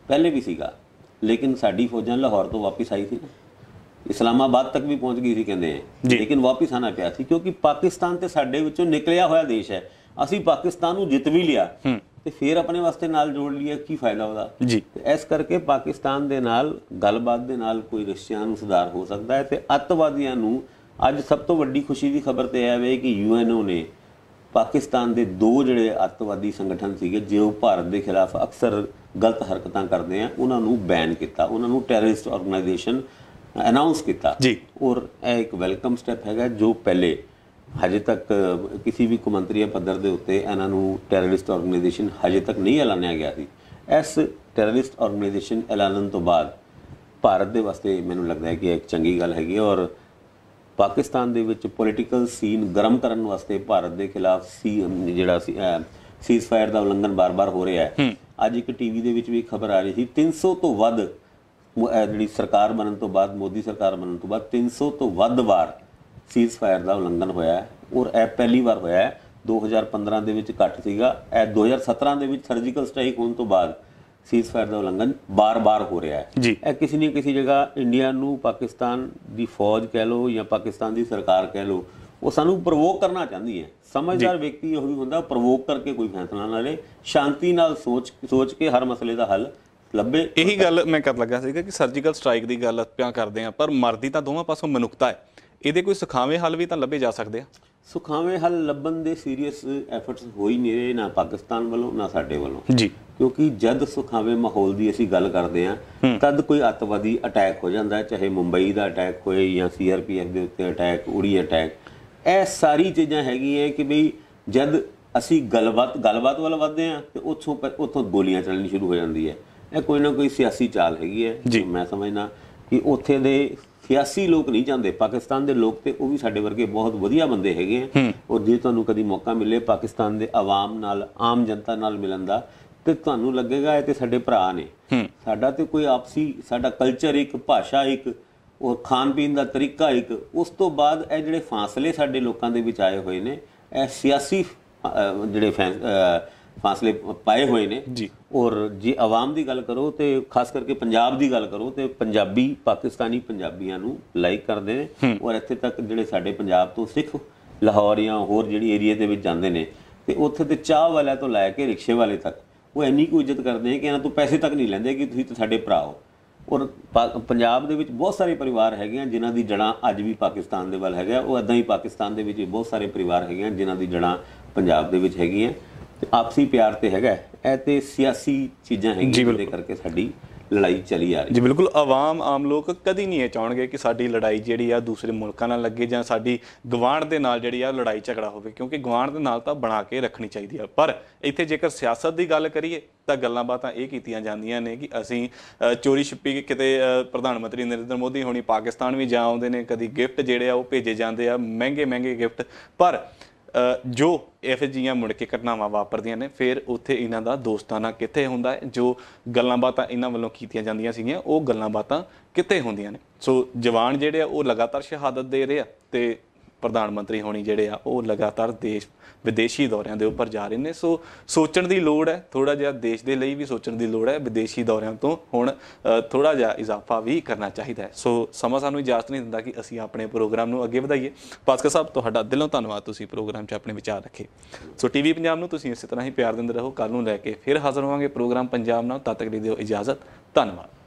[SPEAKER 2] ਪਹਿਲੇ ਵੀ ਸੀਗਾ। ਲੇਕਿਨ ਸਾਡੀ ਫੌਜਾਂ ਲਾਹੌਰ ਤੋਂ ਵਾਪਸ ਆਈ ਸੀ ਇਸਲਾਮਾਬਾਦ ਤੱਕ ਵੀ ਪਹੁੰਚ ਗਈ ਸੀ ਕਹਿੰਦੇ ਲੇਕਿਨ ਵਾਪਸ ਆਣਾ ਪਿਆ ਸੀ ਕਿਉਂਕਿ ਪਾਕਿਸਤਾਨ ਤੇ ਸਾਡੇ ਵਿੱਚੋਂ ਨਿਕਲਿਆ ਹੋਇਆ ਦੇਸ਼ ਹੈ। ਅਸੀਂ ਪਾਕਿਸਤਾਨ ਨੂੰ ਜਿੱਤ ਵੀ ਲਿਆ। ਤੇ ਫਿਰ ਆਪਣੇ ਵਾਸਤੇ ਨਾਲ ਜੋੜ ਲਿਆ ਕੀ ਫਾਇਦਾ ਉਹਦਾ?
[SPEAKER 1] ਜੀ।
[SPEAKER 2] ਇਸ ਕਰਕੇ ਪਾਕਿਸਤਾਨ ਦੇ ਨਾਲ ਗੱਲਬਾਤ ਦੇ ਨਾਲ ਕੋਈ ਰਿਸ਼ਤਿਆਂ ਨੂੰ ਸੁਧਾਰ ਹੋ ਸਕਦਾ ਹੈ ਤੇ ਅੱਤਵਾਦੀਆਂ ਨੂੰ ਅੱਜ ਸਭ ਤੋਂ ਵੱਡੀ ਖੁਸ਼ੀ ਦੀ ਖਬਰ ਤੇ ਇਹ ਹੈ ਕਿ ਯੂਐਨਓ ਨੇ ਪਾਕਿਸਤਾਨ ਦੇ ਦੋ ਜਿਹੜੇ ਅੱਤਵਾਦੀ ਸੰਗਠਨ ਸੀਗੇ ਜੋ ਭਾਰਤ ਦੇ ਖਿਲਾਫ ਅਕਸਰ ਗਲਤ ਹਰਕਤਾਂ ਕਰਦੇ ਆ ਉਹਨਾਂ ਨੂੰ ਬੈਨ ਕੀਤਾ ਉਹਨਾਂ ਨੂੰ ਟੈਰਰਿਸਟ ਆਰਗੇਨਾਈਜੇਸ਼ਨ ਅਨਾਉਂਸ ਕੀਤਾ।
[SPEAKER 1] ਜੀ।
[SPEAKER 2] ਔਰ ਇਹ ਇੱਕ ਵੈਲਕਮ ਸਟੈਪ ਹੈਗਾ ਜੋ ਪਹਿਲੇ ਹਜੇ ਤੱਕ ਕਿਸੇ ਵੀ ਕੌਮਾਂਤਰੀ ਪੱਧਰ ਦੇ ਉੱਤੇ ਇਹਨਾਂ ਨੂੰ ਟੈਰਰਿਸਟ ਆਰਗੇਨਾਈਜੇਸ਼ਨ ਹਜੇ ਤੱਕ ਨਹੀਂ ਐਲਾਨਿਆ ਗਿਆ ਸੀ। ਇਸ ਟੈਰਰਿਸਟ ਆਰਗੇਨਾਈਜੇਸ਼ਨ ਐਲਾਨਣ ਤੋਂ ਬਾਅਦ ਭਾਰਤ ਦੇ ਵਾਸਤੇ ਮੈਨੂੰ ਲੱਗਦਾ ਹੈ ਕਿ ਇਹ ਇੱਕ ਚੰਗੀ ਗੱਲ ਹੈਗੀ ਔਰ ਪਾਕਿਸਤਾਨ ਦੇ ਵਿੱਚ ਪੋਲੀਟੀਕਲ ਸੀਨ ਗਰਮ ਕਰਨ ਵਾਸਤੇ ਭਾਰਤ ਦੇ ਖਿਲਾਫ ਸੀ ਜਿਹੜਾ ਸੀਜ਼ ਫਾਇਰ ਦਾ ਉਲੰਘਣ ਬਾਰ-ਬਾਰ ਹੋ ਰਿਹਾ ਹੈ। ਅੱਜ ਇੱਕ ਟੀਵੀ ਦੇ ਵਿੱਚ ਵੀ ਖਬਰ ਆ ਰਹੀ ਸੀ 300 ਤੋਂ ਵੱਧ ਜਿਹੜੀ ਸਰਕਾਰ ਬਣਨ ਤੋਂ ਬਾਅਦ ਮੋਦੀ ਸਰਕਾਰ ਬਣਨ ਤੋਂ ਬਾਅਦ 300 ਤੋਂ ਵੱਧ ਵਾਰ ਸੀਜ਼ ਫਾਇਰ ਦਾ ਉਲੰਘਣ ਹੋਇਆ ਹੈ ਔਰ ਇਹ ਪਹਿਲੀ ਵਾਰ ਹੋਇਆ ਹੈ। 2015 ਦੇ ਵਿੱਚ ਘੱਟ ਸੀਗਾ। ਇਹ 2017 ਦੇ ਵਿੱਚ ਸਰਜੀਕਲ ਸਟ੍ਰਾਈਕ ਹੋਣ ਤੋਂ ਬਾਅਦ ਸੀਜ਼ ਫਾਇਰ ਦਾ ਉਲੰਘਣ ਬਾਰ-ਬਾਰ ਹੋ ਰਿਹਾ ਹੈ।
[SPEAKER 1] ਜੀ।
[SPEAKER 2] ਇਹ ਕਿਸੇ ਨਾ ਕਿਸੇ ਜਗ੍ਹਾ ਇੰਡੀਆ ਨੂੰ ਪਾਕਿਸਤਾਨ ਦੀ ਫੌਜ ਕਹਿ ਲਓ ਜਾਂ ਪਾਕਿਸਤਾਨ ਦੀ ਸਰਕਾਰ ਕਹਿ ਲਓ ਉਹ ਸਾਨੂੰ ਪ੍ਰਵੋਕ ਕਰਨਾ ਚਾਹੁੰਦੀ ਹੈ। ਸਮਝਦਾਰ ਵਿਅਕਤੀ ਉਹ ਵੀ ਹੁੰਦਾ ਪ੍ਰਵੋਕ ਕਰਕੇ ਕੋਈ ਫੈਸਲਾ ਨਾ ਲਏ। ਸ਼ਾਂਤੀ ਨਾਲ ਸੋਚ ਸੋਚ ਕੇ ਹਰ ਮਸਲੇ ਦਾ ਹੱਲ ਲੱਭੇ।
[SPEAKER 1] ਇਹੀ ਗੱਲ ਮੈਂ ਕਰ ਲੱਗਾ ਸੀਗਾ ਕਿ ਸਰਜੀਕਲ ਸਟ੍ਰਾਈਕ ਦੀ ਗੱਲ ਆਪਾਂ ਕਰਦੇ ਆ ਪਰ ਮਰਦੀ ਤਾਂ ਦੋਵਾਂ ਪਾਸੋਂ ਮਨੁੱਖਤਾ ਹੈ। ਇਹਦੇ ਕੋਈ ਸੁਖਾਵੇਂ ਹੱਲ ਵੀ ਤਾਂ ਲੱਭੇ ਜਾ ਸਕਦੇ ਆ?
[SPEAKER 2] ਸੁਖਾਵੇਂ ਹੱਲ ਲੱਭਣ ਦੇ ਸੀਰੀਅਸ ਐਫਰਟਸ ਹੋ ਹੀ ਨਹੀਂ ਰਹੇ ਨਾ ਪਾਕਿਸਤਾਨ ਵੱਲੋਂ ਨਾ ਸਾਡੇ ਵੱਲੋਂ।
[SPEAKER 1] ਜੀ।
[SPEAKER 2] ਕਿਉਂਕਿ ਜਦ ਸੁਖਾਵੇਂ ਮਾਹੌਲ ਦੀ ਅਸੀਂ ਗੱਲ ਕਰਦੇ ਹਾਂ ਤਦ ਕੋਈ ਅੱਤਵਾਦੀ ਅਟੈਕ ਹੋ ਜਾਂਦਾ ਹੈ ਚਾਹੇ ਮੁੰਬਈ ਦਾ ਅਟੈਕ ਹੋਏ ਜਾਂ ਸੀਆਰਪੀਐਫ ਦੇ ਉੱਤੇ ਅਟੈਕ ਉੜੀ ਅਟੈਕ ਇਹ ਸਾਰੀ ਚੀਜ਼ਾਂ ਹੈਗੀਆਂ ਕਿ ਬਈ ਜਦ ਅਸੀਂ ਗੱਲਬਾਤ ਗੱਲਬਾਤ ਵੱਲ ਵਧਦੇ ਹਾਂ ਤੇ ਉੱਥੋਂ ਉੱਥੋਂ ਗੋਲੀਆਂ ਚੱਲਣੀ ਸ਼ੁਰੂ ਹੋ ਜਾਂਦੀ ਹੈ। ਇਹ ਕੋਈ ਨਾ ਕੋਈ ਸਿਆਸੀ ਚਾਲ ਹੈਗੀ ਹੈ। ਮੈਂ ਸਮਝਦਾ ਕਿ ਉੱਥੇ ਦੇ ਸਿਆਸੀ ਲੋਕ ਨਹੀਂ ਚਾਹੁੰਦੇ ਪਾਕਿਸਤਾਨ ਦੇ ਲੋਕ ਤੇ ਉਹ ਵੀ ਸਾਡੇ ਵਰਗੇ ਬਹੁਤ ਵਧੀਆ ਬੰਦੇ ਹੈਗੇ ਆ। ਔਰ ਜੇ ਤੁਹਾਨੂੰ ਕਦੀ ਮੌਕਾ ਮਿਲੇ ਪਾਕਿਸਤਾਨ ਦੇ ਆਵਾਮ ਨਾਲ ਆਮ ਜਨਤਾ ਨਾਲ ਮਿਲਣ ਦਾ ਤੇ ਤੁਹਾਨੂੰ ਲੱਗੇਗਾ ਇਹ ਤੇ ਸਾਡੇ ਭਰਾ ਨੇ। ਸਾਡਾ ਤੇ ਕੋਈ ਆਪਸੀ ਸਾਡਾ ਕਲਚਰ ਇੱਕ ਭਾਸ਼ਾ ਇੱਕ ਔਰ ਖਾਣ ਪੀਣ ਦਾ ਤਰੀਕਾ ਇੱਕ ਉਸ ਤੋਂ ਬਾਅਦ ਇਹ ਜਿਹੜੇ ਫਾਸਲੇ ਸਾਡੇ ਲੋਕਾਂ ਦੇ ਵਿੱਚ ਆਏ ਹੋਏ ਨੇ ਇਹ ਸਿਆਸੀ ਜਿਹੜੇ ਫਾਸਲੇ ਪਾਏ ਹੋਏ ਨੇ।
[SPEAKER 1] ਜੀ।
[SPEAKER 2] ਔਰ ਜੇ ਆਵਾਮ ਦੀ ਗੱਲ ਕਰੋ ਤੇ ਖਾਸ ਕਰਕੇ ਪੰਜਾਬ ਦੀ ਗੱਲ ਕਰੋ ਤੇ ਪੰਜਾਬੀ ਪਾਕਿਸਤਾਨੀ ਪੰਜਾਬੀਆਂ ਨੂੰ ਲਾਈਕ ਕਰਦੇ ਨੇ। ਔਰ ਇੱਥੇ ਤੱਕ ਜਿਹੜੇ ਸਾਡੇ ਪੰਜਾਬ ਤੋਂ ਸਿੱਖ ਲਾਹੌਰ ਜਾਂ ਹੋਰ ਜਿਹੜੀ ਏਰੀਆ ਦੇ ਵਿੱਚ ਜਾਂਦੇ ਨੇ ਤੇ ਉੱਥੇ ਤੇ ਚਾਹ ਵਾਲਿਆਂ ਤੋਂ ਲੈ ਕੇ ਰਿਕਸ਼ੇ ਵਾਲੇ ਤੱਕ ਉਹ ਇੰਨੀ ਕੁ ਇੱਜ਼ਤ ਕਰਦੇ ਨੇ ਕਿ ਇਹਨਾਂ ਤੋਂ ਪੈਸੇ ਤੱਕ ਨਹੀਂ ਲੈਂਦੇ ਕਿ ਤੁਸੀਂ ਤਾਂ ਸਾਡੇ ਭਰਾ ਹੋ। ਔਰ ਪੰਜਾਬ ਦੇ ਵਿੱਚ ਬਹੁਤ ਸਾਰੇ ਪਰਿਵਾਰ ਹੈਗੇ ਆ ਜਿਨ੍ਹਾਂ ਦੀ ਜੜ੍ਹਾਂ ਅੱਜ ਵੀ ਪਾਕਿਸਤਾਨ ਦੇ ਵੱਲ ਹੈਗਾ। ਉਹ ਇਦਾਂ ਹੀ ਪਾਕਿਸਤਾਨ ਦੇ ਵਿੱਚ ਬਹੁਤ ਸਾਰੇ ਪਰਿਵਾਰ ਹੈਗੇ ਆ ਜਿਨ੍ਹਾਂ ਦੀ ਜੜ੍ਹਾਂ ਪੰਜਾਬ ਦੇ ਵਿੱਚ ਹੈਗੀਆਂ। ਆਪਸੀ ਪਿਆਰ ਤੇ ਹੈਗਾ ਇਹ ਤੇ ਸਿਆਸੀ ਚੀਜ਼ਾਂ ਹੈਗੀਆਂ ਜਿਹਦੇ ਕਰਕੇ ਸਾਡੀ ਲੜਾਈ ਚੱਲੀ ਆ ਰਹੀ
[SPEAKER 1] ਜੀ ਬਿਲਕੁਲ ਆਵਾਮ ਆਮ ਲੋਕ ਕਦੀ ਨਹੀਂ ਇਹ ਚਾਹਣਗੇ ਕਿ ਸਾਡੀ ਲੜਾਈ ਜਿਹੜੀ ਆ ਦੂਸਰੇ ਮੁਲਕਾਂ ਨਾਲ ਲੱਗੇ ਜਾਂ ਸਾਡੀ ਗਵਾਂਢ ਦੇ ਨਾਲ ਜਿਹੜੀ ਆ ਲੜਾਈ ਝਗੜਾ ਹੋਵੇ ਕਿਉਂਕਿ ਗਵਾਂਢ ਦੇ ਨਾਲ ਤਾਂ ਬਣਾ ਕੇ ਰੱਖਣੀ ਚਾਹੀਦੀ ਆ। ਪਰ ਇੱਥੇ ਜੇਕਰ ਸਿਆਸਤ ਦੀ ਗੱਲ ਕਰੀਏ ਤਾਂ ਗੱਲਾਂ ਬਾਤਾਂ ਇਹ ਕੀਤੀਆਂ ਜਾਂਦੀਆਂ ਨੇ ਕਿ ਅਸੀਂ ਚੋਰੀ ਛਿੱਪੀ ਕਿਤੇ ਪ੍ਰਧਾਨ ਮੰਤਰੀ ਨਰਿੰਦਰ ਮੋਦੀ ਹੋਣੀ ਪਾਕਿਸਤਾਨ ਵੀ ਜਾ ਆਉਂਦੇ ਨੇ ਕਦੀ ਗਿਫਟ ਜਿਹੜੇ ਆ ਉਹ ਭੇਜੇ ਜਾਂਦੇ ਆ ਮਹਿੰਗੇ ਮਹਿੰਗੇ ਗਿਫਟ। ਪਰ ਜੋ ਇਹੋ ਜਿਹੀਆਂ ਮੁੜ ਕੇ ਘਟਨਾਵਾਂ ਵਾਪਰਦੀਆਂ ਨੇ, ਫਿਰ ਉੱਥੇ ਇਹਨਾਂ ਦਾ ਦੋਸਤਾਨਾ ਕਿੱਥੇ ਹੁੰਦਾ ਹੈ? ਜੋ ਗੱਲਾਂ ਬਾਤਾਂ ਇਹਨਾਂ ਵੱਲੋਂ ਕੀਤੀਆਂ ਜਾਂਦੀਆਂ ਸੀਗੀਆਂ, ਉਹ ਗੱਲਾਂ ਬਾਤਾਂ ਕਿੱਥੇ ਹੁੰਦੀਆਂ ਨੇ? ਸੋ ਜਵਾਨ ਜਿਹੜੇ ਆ, ਉਹ ਲਗਾਤਾਰ ਸ਼ਹਾਦਤ ਦੇ ਰਹੇ ਆ ਤੇ ਪ੍ਰਧਾਨ ਮੰਤਰੀ ਹੋਣੀ ਜਿਹੜੇ ਆ, ਉਹ ਲਗਾਤਾਰ ਦੇਸ਼, ਵਿਦੇਸ਼ੀ ਦੌਰਿਆਂ ਦੇ ਉੱਪਰ ਜਾ ਰਹੇ ਨੇ। ਸੋ ਸੋਚਣ ਦੀ ਲੋੜ ਹੈ ਥੋੜਾ ਜਿਹਾ ਦੇਸ਼ ਦੇ ਲਈ ਵੀ ਸੋਚਣ ਦੀ ਲੋੜ ਹੈ, ਵਿਦੇਸ਼ੀ ਦੌਰਿਆਂ ਤੋਂ ਹੁਣ ਥੋੜਾ ਜਿਹਾ ਇਜ਼ਾਫਾ ਵੀ ਕਰਨਾ ਚਾਹੀਦਾ ਹੈ। ਸੋ ਸਮਾਂ ਸਾਨੂੰ ਇਜਾਜ਼ਤ ਨਹੀਂ ਦਿੰਦਾ ਕਿ ਅਸੀਂ ਆਪਣੇ ਪ੍ਰੋਗਰਾਮ ਨੂੰ ਅੱਗੇ ਵਧਾਈਏ। ਪਾਸਕਰ ਸਾਹਿਬ, ਤੁਹਾਡਾ ਦਿਲੋਂ ਧੰਨਵਾਦ ਤੁਸੀਂ ਪ੍ਰੋਗਰਾਮ 'ਚ ਆਪਣੇ ਵਿਚਾਰ ਰੱਖੇ। ਸੋ ਟੀਵੀ ਪੰਜਾਬ ਨੂੰ ਤੁਸੀਂ ਇਸੇ ਤਰ੍ਹਾਂ ਹੀ ਪਿਆਰ ਦਿੰਦੇ ਰਹੋ। ਕੱਲ ਨੂੰ ਲੈ ਕੇ ਫਿਰ ਹਾਜ਼ਰ ਹੋਵਾਂਗੇ ਪ੍ਰੋਗਰਾਮ ਪੰਜਾਬ ਨਾਲ ਤਦ ਤੱਕ ਲਈ ਦਿਓ ਇਜਾਜ਼ਤ। ਧੰਨਵਾਦ।